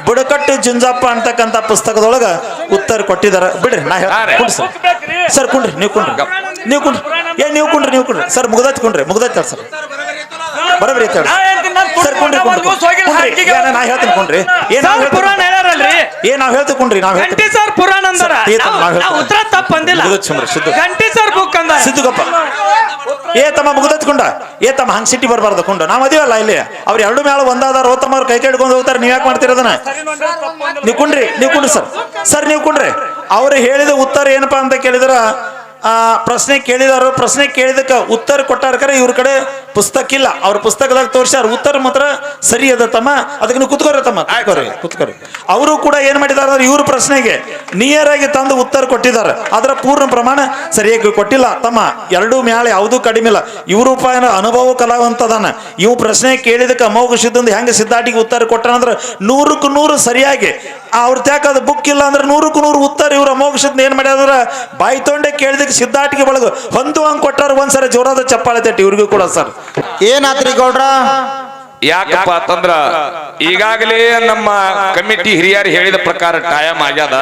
ಬುಡಕಟ್ಟು ಜುಂಜಪ್ಪ ಅಂತಕ್ಕಂತ ಪುಸ್ತಕದೊಳಗ ಉತ್ತರ ಕೊಟ್ಟಿದಾರ ಬಿಡ್ರಿ ನಾ ಹೇಳಿ ಹಾ ಕುಂಡ್ರಿ ಸರ್. ಕುಂಡ್ರಿ ನೀವು ಕುಂಡ್ರಿ. ನೀವು ಕುಂಡ್ರಿ. ಏ ನೀವು ಕುಂಡ್ರಿ ನೀವು ಕುಂಡ್ರಿ. ಸರ್ ಮುಗ್ದೈತ್ ಕುಂಡ್ರಿ ಮುಗ್ದೈತ್ ಸರ್. ಬರಬ್ರಿ ಸರ್ ಕುಂಡ್ರಿ ಕುಂಡ್ರಿ. ನಾ ಹೇಳ್ತೀನಿ ಕುಂಡ್ರಿ. ಏನ್ ನಾವ್ ಪುರಾಣ ಏ ನಾವ್ ಹೇಳ್ತೀವಿ ಕುಂಡ್ರಿ ನಾವ್ ಗಂಟಿ ಸರ್ ಪುರಾಣ ಅಂದ್ರ. ಉತ್ತರ ತಪ್ಪ ಅಂದಿಲ್ಲ ಸಿದ್ದು. ಗಂಟಿ ಸರ್ ಬುಕ್ ಸಿದ್ದು ಸಿದ್ದುಗಪ್ಪ ಏ ತಮ್ಮ ಮುಗಿದತ್ಕೊಂಡ ಕುಂಡ ಏ ತಮ್ಮ ಹಂಗ್ ಸಿಟಿ ಬರಬಾರ್ದು ಕುಂಡ. ನಾವ್ ಅದೀವಲ್ಲ ಇಲ್ಲಿ. ಅವ್ರು ಎರಡು ಮೇಳ ಒಂದಾದಾರ ಓತಮ್ಮ ಅವ್ರ ಕೈ ಹಿಡ್ಕೊಂಡು ಹೋಗ್ತಾರೆ. ನೀವ್ ಯಾಕೆ ಮಾಡ್ತಿರೋದನ್ನ ನೀವು ಕುಂಡ್ರಿ ನೀವು ಕುಂಡ್ರಿ ಸರ್. ಸರ್, ನೀವು ಕುಂಡ್ರಿ. ಅವ್ರು ಹೇಳಿದ ಉತ್ತರ ಏನಪ್ಪಾ ಅಂತ ಕೇಳಿದ್ರ, ಆ, ಪ್ರಶ್ನೆ ಕೇಳಿದಾರ ಪ್ರಶ್ನೆ ಕೇಳಿದಕ್ಕ ಉತ್ತರ ಕೊಟ್ಟಾರ ಇವ್ರ ಕಡೆ ಪುಸ್ತಕ ಇಲ್ಲ ಅವ್ರ ಪುಸ್ತಕದಾಗ ತೋರ್ಸ್ಯಾರ ಉತ್ತರ ಮಾತ್ರ ಸರಿ ಅದ ತಮ್ಮ ಅದಕ್ಕೆ ನೀವು ಕುತ್ಕೋರಿ ತಮ್ಮ ಕುತ್ಕೋರಿ ಕುತ್ಕೋರಿ. ಅವರು ಕೂಡ ಏನ್ ಮಾಡಿದಾರ ಅಂದ್ರೆ ಇವ್ರ ಪ್ರಶ್ನೆಗೆ ನಿಯರ್ ಆಗಿ ತಂದು ಉತ್ತರ ಕೊಟ್ಟಿದ್ದಾರೆ. ಅದರ ಪೂರ್ಣ ಪ್ರಮಾಣ ಸರಿಯಾಗಿ ಕೊಟ್ಟಿಲ್ಲ. ತಮ್ಮ ಎರಡೂ ಮ್ಯಾಲೆ ಯಾವುದೂ ಕಡಿಮೆ ಇಲ್ಲ. ಇವರು ಉಪಾಯನ ಅನುಭವ ಕಲಾವಂತದಾನ. ಇವು ಪ್ರಶ್ನೆ ಕೇಳಿದಕ್ಕೆ ಅಮೋಘ ಸಿದ್ಧಂದು ಹೆಂಗೆ ಸಿದ್ಧಾಟಿಗೆ ಉತ್ತರ ಕೊಟ್ಟಾರಂದ್ರೆ ನೂರಕ್ಕೂ ನೂರು ಸರಿಯಾಗಿ. ಅವ್ರ ತ್ಯಾಕ ಅದು ಬುಕ್ ಇಲ್ಲ ಅಂದ್ರೆ ನೂರಕ್ಕೂ ನೂರು ಉತ್ತರ ಇವ್ರ ಅಮೋಘ ಸಿದ್ಧ ಏನ್ ಮಾಡ್ಯಾರ ಬಾಯಿ ತೊಂಡೆ ಕೇಳಿದಕ್ಕೆ ಸಿದ್ಧಾಟಿಗೆ ಬಳಗ ಹೊಂದು ಹಂಗೆ ಕೊಟ್ಟಾರ ಒಂದ್ಸರಿ ಜೋರಾದ ಚಪ್ಪಾಳೆ ತಟ್ಟಿ ಇವ್ರಿಗೂ ಕೂಡ ಸರ್. ಏನಾತ್ರಿ ಗೌಡ್ರ? ಯಾಕಪ್ಪ ಅಂತಂದ್ರ ಈಗಾಗಲೇ ನಮ್ಮ ಕಮಿಟಿ ಹಿರಿಯರು ಹೇಳಿದ ಪ್ರಕಾರ ಟೈಮ್ ಆಗ್ಯದ.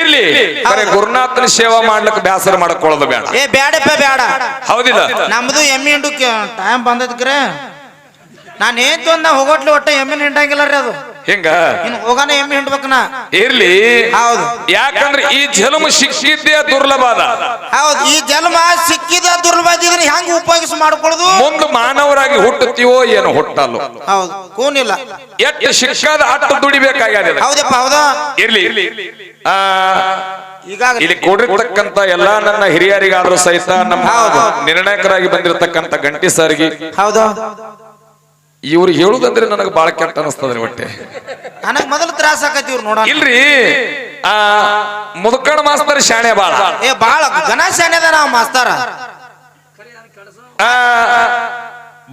ಇರ್ಲಿ ಬರೀ ಗುರುನಾಥನ ಸೇವಾ ಮಾಡ್ಲಿಕ್ಕೆ ಬ್ಯಾಸರ ಮಾಡ್ಕೊಳ್ಳೋದು ಬೇಡ. ಏ ಬ್ಯಾಡಪ್ಪ ಬ್ಯಾಡ. ಹೌದಿಲ್ಲ? ನಮ್ದು ಎಮ್ಮಿ ಹಿಂಡು ಟೈಮ್ ಬಂದದ್ಕ್ರೆ ನಾನು ಏನ್ ತೊಂದ ಹೋಗೋಟ್ಲಿ ಒಟ್ಟ ಎಮ್ಮಿನ ಹಿಂಡಂಗಿಲ್ಲ ರೀ ಅದು. ಹಿಂಗ? ಇನ್ನು ಹೋಗಾನ ಎಮ್ಮೆ ಹಿಂಡ್ಬೇಕನ ಇರ್ಲಿ. ಹೌದು. ಯಾಕಂದ್ರೆ ಈ ಜನ್ಮ ಶಿಕ್ಷಿದ್ದೇ ದುರ್ಲಭ ಅದ. ಹೌದು ಈ ಜನ್ಮ ಸಿಕ್ಕಿದ ದುರ್ಬದಿದ್ರೆ ಹೆಂಗ್ ಉಪಯೋಗಿಸಿ ಮಾಡ್ಕೊಳ್ಳೋದು? ಮುಂದೆ ಮಾನವರಾಗಿ ಹುಟ್ಟುತ್ತೀವೋ ಏನು ಹುಟ್ಟಲ್ಲ. ಹೌದು ಕೂನಿಲ್ಲ. ಎಷ್ಟು ಶಿಕ್ಷಾದ ಅಟ್ಟು ದುಡಿಬೇಕಾಗ್ಯದ. ಹೌದಪ್ಪ ಹೌದಾ? ಇರ್ಲಿ. ಆ ಈಗಾಗ ಇಲ್ಲಿ ಕೊಡಿರ್ತಕ್ಕಂತ ಎಲ್ಲಾ ನನ್ನ ಹಿರಿಯರಿಗಾದ್ರೂ ಸಹಿತ ನಮ್ಮ ಹೌದು. ನಿರ್ಣಾಯಕರಾಗಿ ಬಂದಿರತಕ್ಕಂತ ಗಂಟಿ ಸರ್ಗಿ ಹೌದು. ಇವ್ರು ಹೇಳುದಂದ್ರೆ ನನಗೆ ಬಹಳ ಕೆಟ್ಟ ಅನಿಸ್ತದ್ರಿ ಒಟ್ಟೆ. ನನಗ್ ಮೊದಲು ತ್ರಾಸ ಆಕತಿ ಇವ್ರು ನೋಡ ಇಲ್ರಿ ಆ ಮುದುಕಣ ಮಾಸ್ತರ್ ಶಾಣೆ ಬಾಳ. ಏ ಬಾಳ ಗಣೇಶನದ ನಾವು ಮಾಸ್ತಾರ. ಆ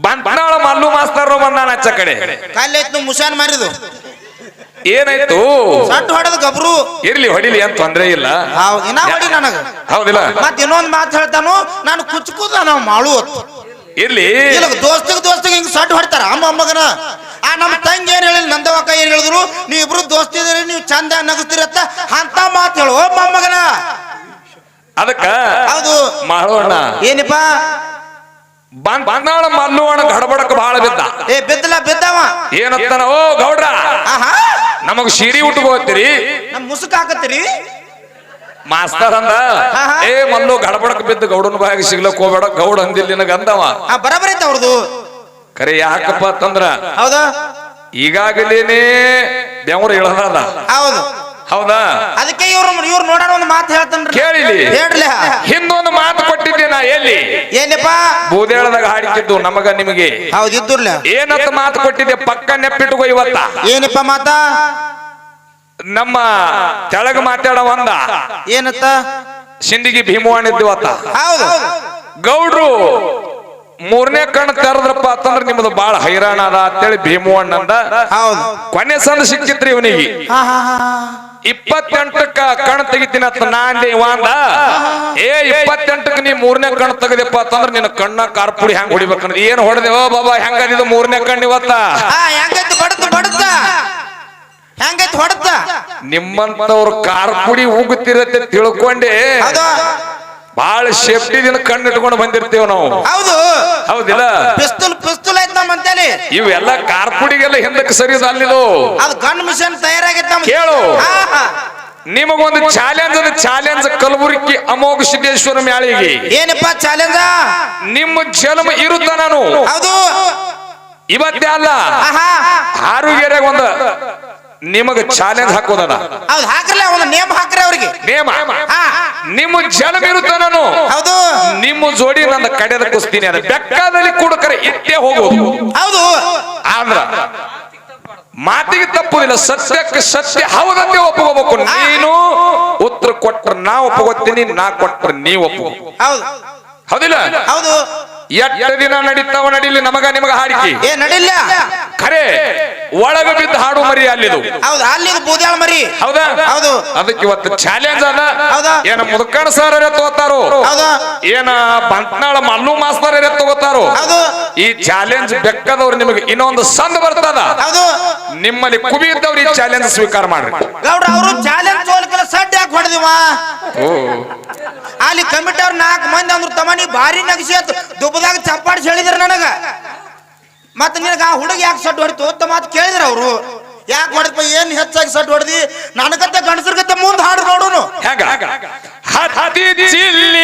ಬಂತಾಳ ಮಲ್ಲು ಮಾಸ್ತರ್ ಬಂದಾನ ಆಚ ಕಡೆ. ಕಾಲಿ ಐತ್ ಮುಷಾನ್ ಮಾರಿದು. ಏನಾಯ್ತು? ಸಟ್ಟು ಹೊಡೆದ ಗಬ್ರು. ಇರ್ಲಿ ಹೊಡಿಲಿ ಅಂತ ತೊಂದ್ರೆ ಇಲ್ಲ. ಹೌದು ಇನ್ನ ಹೊಡಿ ನನಗ. ಹೌದಿಲ್ಲ. ಮತ್ತೆ ಇನ್ನೊಂದ್ ಮಾತು ಹೇಳ್ತಾನು ನಾನು ಕುಚ್ಕುದ ನಾವು ಮಾಡುವ ಇರ್ಲಿ. ಇಲ್ಲ ದೋಸ್ತ ದೋಸ್ತಿಗೆ ಹಿಂಗ್ ಸಟ್ ಹೊಡ್ತಾರ? ಅಮ್ಮ ಅಮ್ಮಗನ. ಆ ನಮ್ಮ ತಂಗಿ ಏನ್ ಹೇಳಿಲ್ಲ ನಂದವಕ್ಕ ಏನ್ ಹೇಳಿದ್ರು? ನೀವ್ ಇಬ್ರು ದೋಸ್ತಿದ್ರಿ ನೀವು ಚಂದ ನಗಸ್ತಿರತ್ತ ಅಂತ ಮಾತು ಹೇಳು. ಓ ಅಮ್ಮಗನ. ಅದಕ್ಕ ಹೌದು. ಮಾಡೋಣ ಏನಪ್ಪ? ಬಂದಾಳ ಮಲ್ಲು ಅಣ್ಣ ಗಡಬಡಕ ಬಹಳ ಬಿದ್ದ. ಏ ಬಿದ್ದಲ ಬಿದ್ದವ. ಏನಂತಾನ? ಓ ಗೌಡ್ರ. ನಮಗ್ ಸೀರಿ ಉಟ್ಕೋತೀರಿ. ನಮ್ ಮುಸುಕ್ ಹಾಕತ್ತೀರಿ? ಮಾಸ್ತರ್ ಅಂದ ಏ ಮಲ್ಲು ಗಡಬಡಕ್ ಬಿದ್ದು ಗೌಡನ ಬಾಯಿಗೆ ಸಿಗ್ಲಕ್ ಹೋಗ್ಬೇಡ ಗೌಡ ಅಂದಿಲ್ಲ ನಿನಗ ಅಂದವ. ಬರಬರಿ ಐತೆ ಅವ್ರದ್ದು ಖರೆ ಯಾಕಪ್ಪ ಅಂತಂದ್ರ ಹೌದಾ. ಈಗಾಗಲೇನೆ ಬೆವರು ಇಳದ ಹೌದು. ಹೌದಾ? ಅದಕ್ಕೆ ಇವ್ರು ಇವ್ರು ನೋಡೋಣ ಒಂದು ಮಾತು ಹೇಳ್ತಾನ್ರಿ. ಕೇಳಿಲಿ. ಹೇಳ್ಲಿ ಹಿಂದೊಂದು ಮಾತು ಕೊಟ್ಟಿದ್ದೆ ನಾ ಎಲ್ಲಿ? ಏನಪ್ಪ? ಬೂದೇಳದಾಗ ಹಾಡಿಕಿದ್ದು ನಮಗ ನಿಮಗೆ. ಹೌದು ಇದ್ದುರ್ಲ. ಏನಂತ ಮಾತು ಕೊಟ್ಟಿದ್ದೆ ಪಕ್ಕ ನೆಪ್ಪಿಟ್ಕೋ ಇವತ್ತ. ಏನಪ್ಪ ಮಾತ? ನಮ್ಮ ತೆಳಗ ಮಾತಾಡೋ ಒಂದ. ಏನತ್ತ? ಸಿಂದಿಗೆ ಭೀಮವಾಣಿದ್ವತ್ತ ಹೌದು. ಗೌಡ್ರು ಮೂರನೇ ಕಣ್ ತೆರದ್ರಪ್ಪ ಅಂತಂದ್ರ ನಿಮ್ದು ಬಾಳ ಹೈರಾಣ ಅದ ಅಂತೇಳಿ ಭೀಮವಣ್ಣಂದ ಹೌದು. ಕೊನೆ ಸಂದ ಸಿಕ್ಕಿತ್ರಿ ಇವನಿಗೆ. ಇಪ್ಪತ್ತೆಂಟಕ್ಕ ಕಣ್ ತೆಗಿತೀನಿ ಅಂತ ನಾಂದೆ ವಾಂದ ಏ ಇಪ್ಪತ್ತೆಂಟಕ್ಕೆ ನೀ ಮೂರನೇ ಕಣ್ ತೆಗದಪ್ಪ ಅಂತಂದ್ರ ನಿನ್ನ ಕಣ್ಣ ಕಾರ್ಪುಡಿ ಹೆಂಗ್ ಹೊಡಿಬೇಕಂದ್ರೆ. ಏನ್ ಹೊಡೆದೆ? ಓ ಬಾಬಾ ಹೆಂಗದಿದು ಮೂರನೇ ಕಣ್ಣ ಇವತ್ತ? ಹೆಂಗೈತಿ? ಹೆಂಗೈತಿ ಹೊಡತ್ತ ನಿಮ್ಮಂತವ್ರ ಕಾರ್ಪುಡಿ ಉಗುತ್ತಿರತ್ತೆ ತಿಳ್ಕೊಂಡೆ. ಹೌದು? ಬಹಳ ಸೇಫ್ಟಿ ದಿನ ಕಣ್ಣು ಇಟ್ಕೊಂಡು ಬಂದಿರ್ತೇವ ನಾವು. ಹೌದು. ಹೌದಿಲ್ಲ? ಪಿಸ್ತೂಲ್ ಪಿಸ್ತೂಲ್ ಐತ್ ನಮ್ಮ ಅಂತೇಳಿ. ಇವೆಲ್ಲ ಕಾರ್ಪುಡಿಗೆಲ್ಲ ಹಿಂದಕ್ಕೆ ಸರಿ ಅಲ್ಲಿದು. ಅದು ಗನ್ ಮಿಷನ್ ತಯಾರಾಗೈತ್ ಕೇಳು. ನಿಮಗೊಂದು ಚಾಲೆಂಜ್ ಅದ ಚಾಲೆಂಜ್ ಕಲಬುರಗಿ ಅಮೋಘ ಸಿದ್ದೇಶ್ವರ ಮ್ಯಾಳಿಗೆ. ಏನಪ್ಪ ಚಾಲೆಂಜ್ ನಿಮ್ಮ ಜನ್ಮ ಇರುತ್ತ ನಾನು? ಹೌದು. ಇವತ್ತೇ ಅಲ್ಲ. ಆರುಗೆರೆಗ ಒಂದು ನಿಮಗ ಚಾಲೆಂಜ್ ಹಾಕೋದನ? ಹೌದು ಹಾಕ್ರಲ್ಲ ಅವನ ನೇಮ್ ಹಾಕ್ರಿ ಅವ್ರಿಗೆ. ನೇಮ ಹಾ. ನಿಮ್ಮ ಜನ್ಮ ಇರುತ್ತ ನಾನು? ಹೌದು. ನಿಮ್ಮ ಜೋಡಿ ನನ್ನ ಕಡೆದ ಕುಸ್ತೀನಿ ಅದ. ಬೆಕ್ಕದಲ್ಲಿ ಕುಡುಕರೆ ಕರೆ ಇಟ್ಟೇ ಹೋಗುವುದು ಹೌದು. ಆದ್ರ ಮಾತಿಗೆ ತಪ್ಪುದಿಲ್ಲ. ಸತ್ಯಕ್ಕೆ ಸತ್ಯ ಹೌದಂತೆ ಒಪ್ಪಬೇಕು ನೀನು ಉತ್ತರ ಕೊಟ್ರ ನಾ ಒಪ್ಪಗೋತೀನಿ ನಾ ಕೊಟ್ರ ನೀ ಒಪ್ಪು ಹೌದು. ಹೌದಿಲ್ಲ? ಹೌದು. ಎಷ್ಟು ದಿನ ನಡೀತಾವ ನಡೀಲಿ ನಮಗ ನಿಮಗ ಹಾಡಿಕೆ. ಏ ನಡಿಲ್ಲ. ಖರೆ ಒಳಗ ಬಿದ್ದ ಹಾಡು ಮರಿ ಅಲ್ಲಿದು. ಹೌದು ಅಲ್ಲಿ ಬೂದ್ಯಾಳ ಮರಿ. ಹೌದಾ? ಹೌದು. ಅದಕ್ಕೆ ಇವತ್ತು ಚಾಲೆಂಜ್ ಅದ. ಹೌದಾ? ಏನ ಮುದುಕಣ ಸರ್ ತಗೋತಾರೋ? ಹೌದಾ? ಏನ ಬಂಟ್ನಾಳ ಮಲ್ಲು ಮಾಸ್ತರ್ ತಗೋತಾರೋ? ಹೌದು. ಈ ಚಾಲೆಂಜ್ ಬೆಕ್ಕದವ್ರು ನಿಮಗೆ ಇನ್ನೊಂದು ಸಂದ ಬರ್ತದ. ಹೌದು. ನಿಮ್ಮಲ್ಲಿ ಕುಬಿ ಇದ್ದವ್ರು ಈ ಚಾಲೆಂಜ್ ಸ್ವೀಕಾರ ಮಾಡ್ರಿ. ಗೌಡ್ರ ಅವರು ಚಾಲೆಂಜ್ ಸಡ್ ಯಾಕೆ ಹೊಡೆದಿವ. ಓ. ಅಲ್ಲಿ ಕಮಿಟಿ ಅವ್ರ ನಾಲ್ಕು ಮಂದಿ ಅಂದ್ರು ತಮ್ಮ ನೀ ಭಾರಿ ನಗಸಿಯತ್ ದುಬ್ಬದಾಗ ಚಪ್ಪಾಡಿ ಹೇಳಿದ್ರು ನನಗ. ಮತ್ ನಿನಗ ಆ ಹುಡುಗ ಯಾಕೆ ಸಟ್ ಹೊಡಿತು ಅಂತ ಮಾತು ಕೇಳಿದ್ರ ಅವರು. ಯಾಕೆ ಹೊಡೆದಪ್ಪ ಏನ್ ಹೆಚ್ಚಾಗಿ ಸಟ್ ಹೊಡೆದಿ? ನನಗತ್ತೆ ಗಂಡಸರ್ಗತ್ತೆ ಮುಂದ ಹಾಡ್ ನೋಡೋನು. ಹತ್ತಿ ಚಿಲ್ಲಿ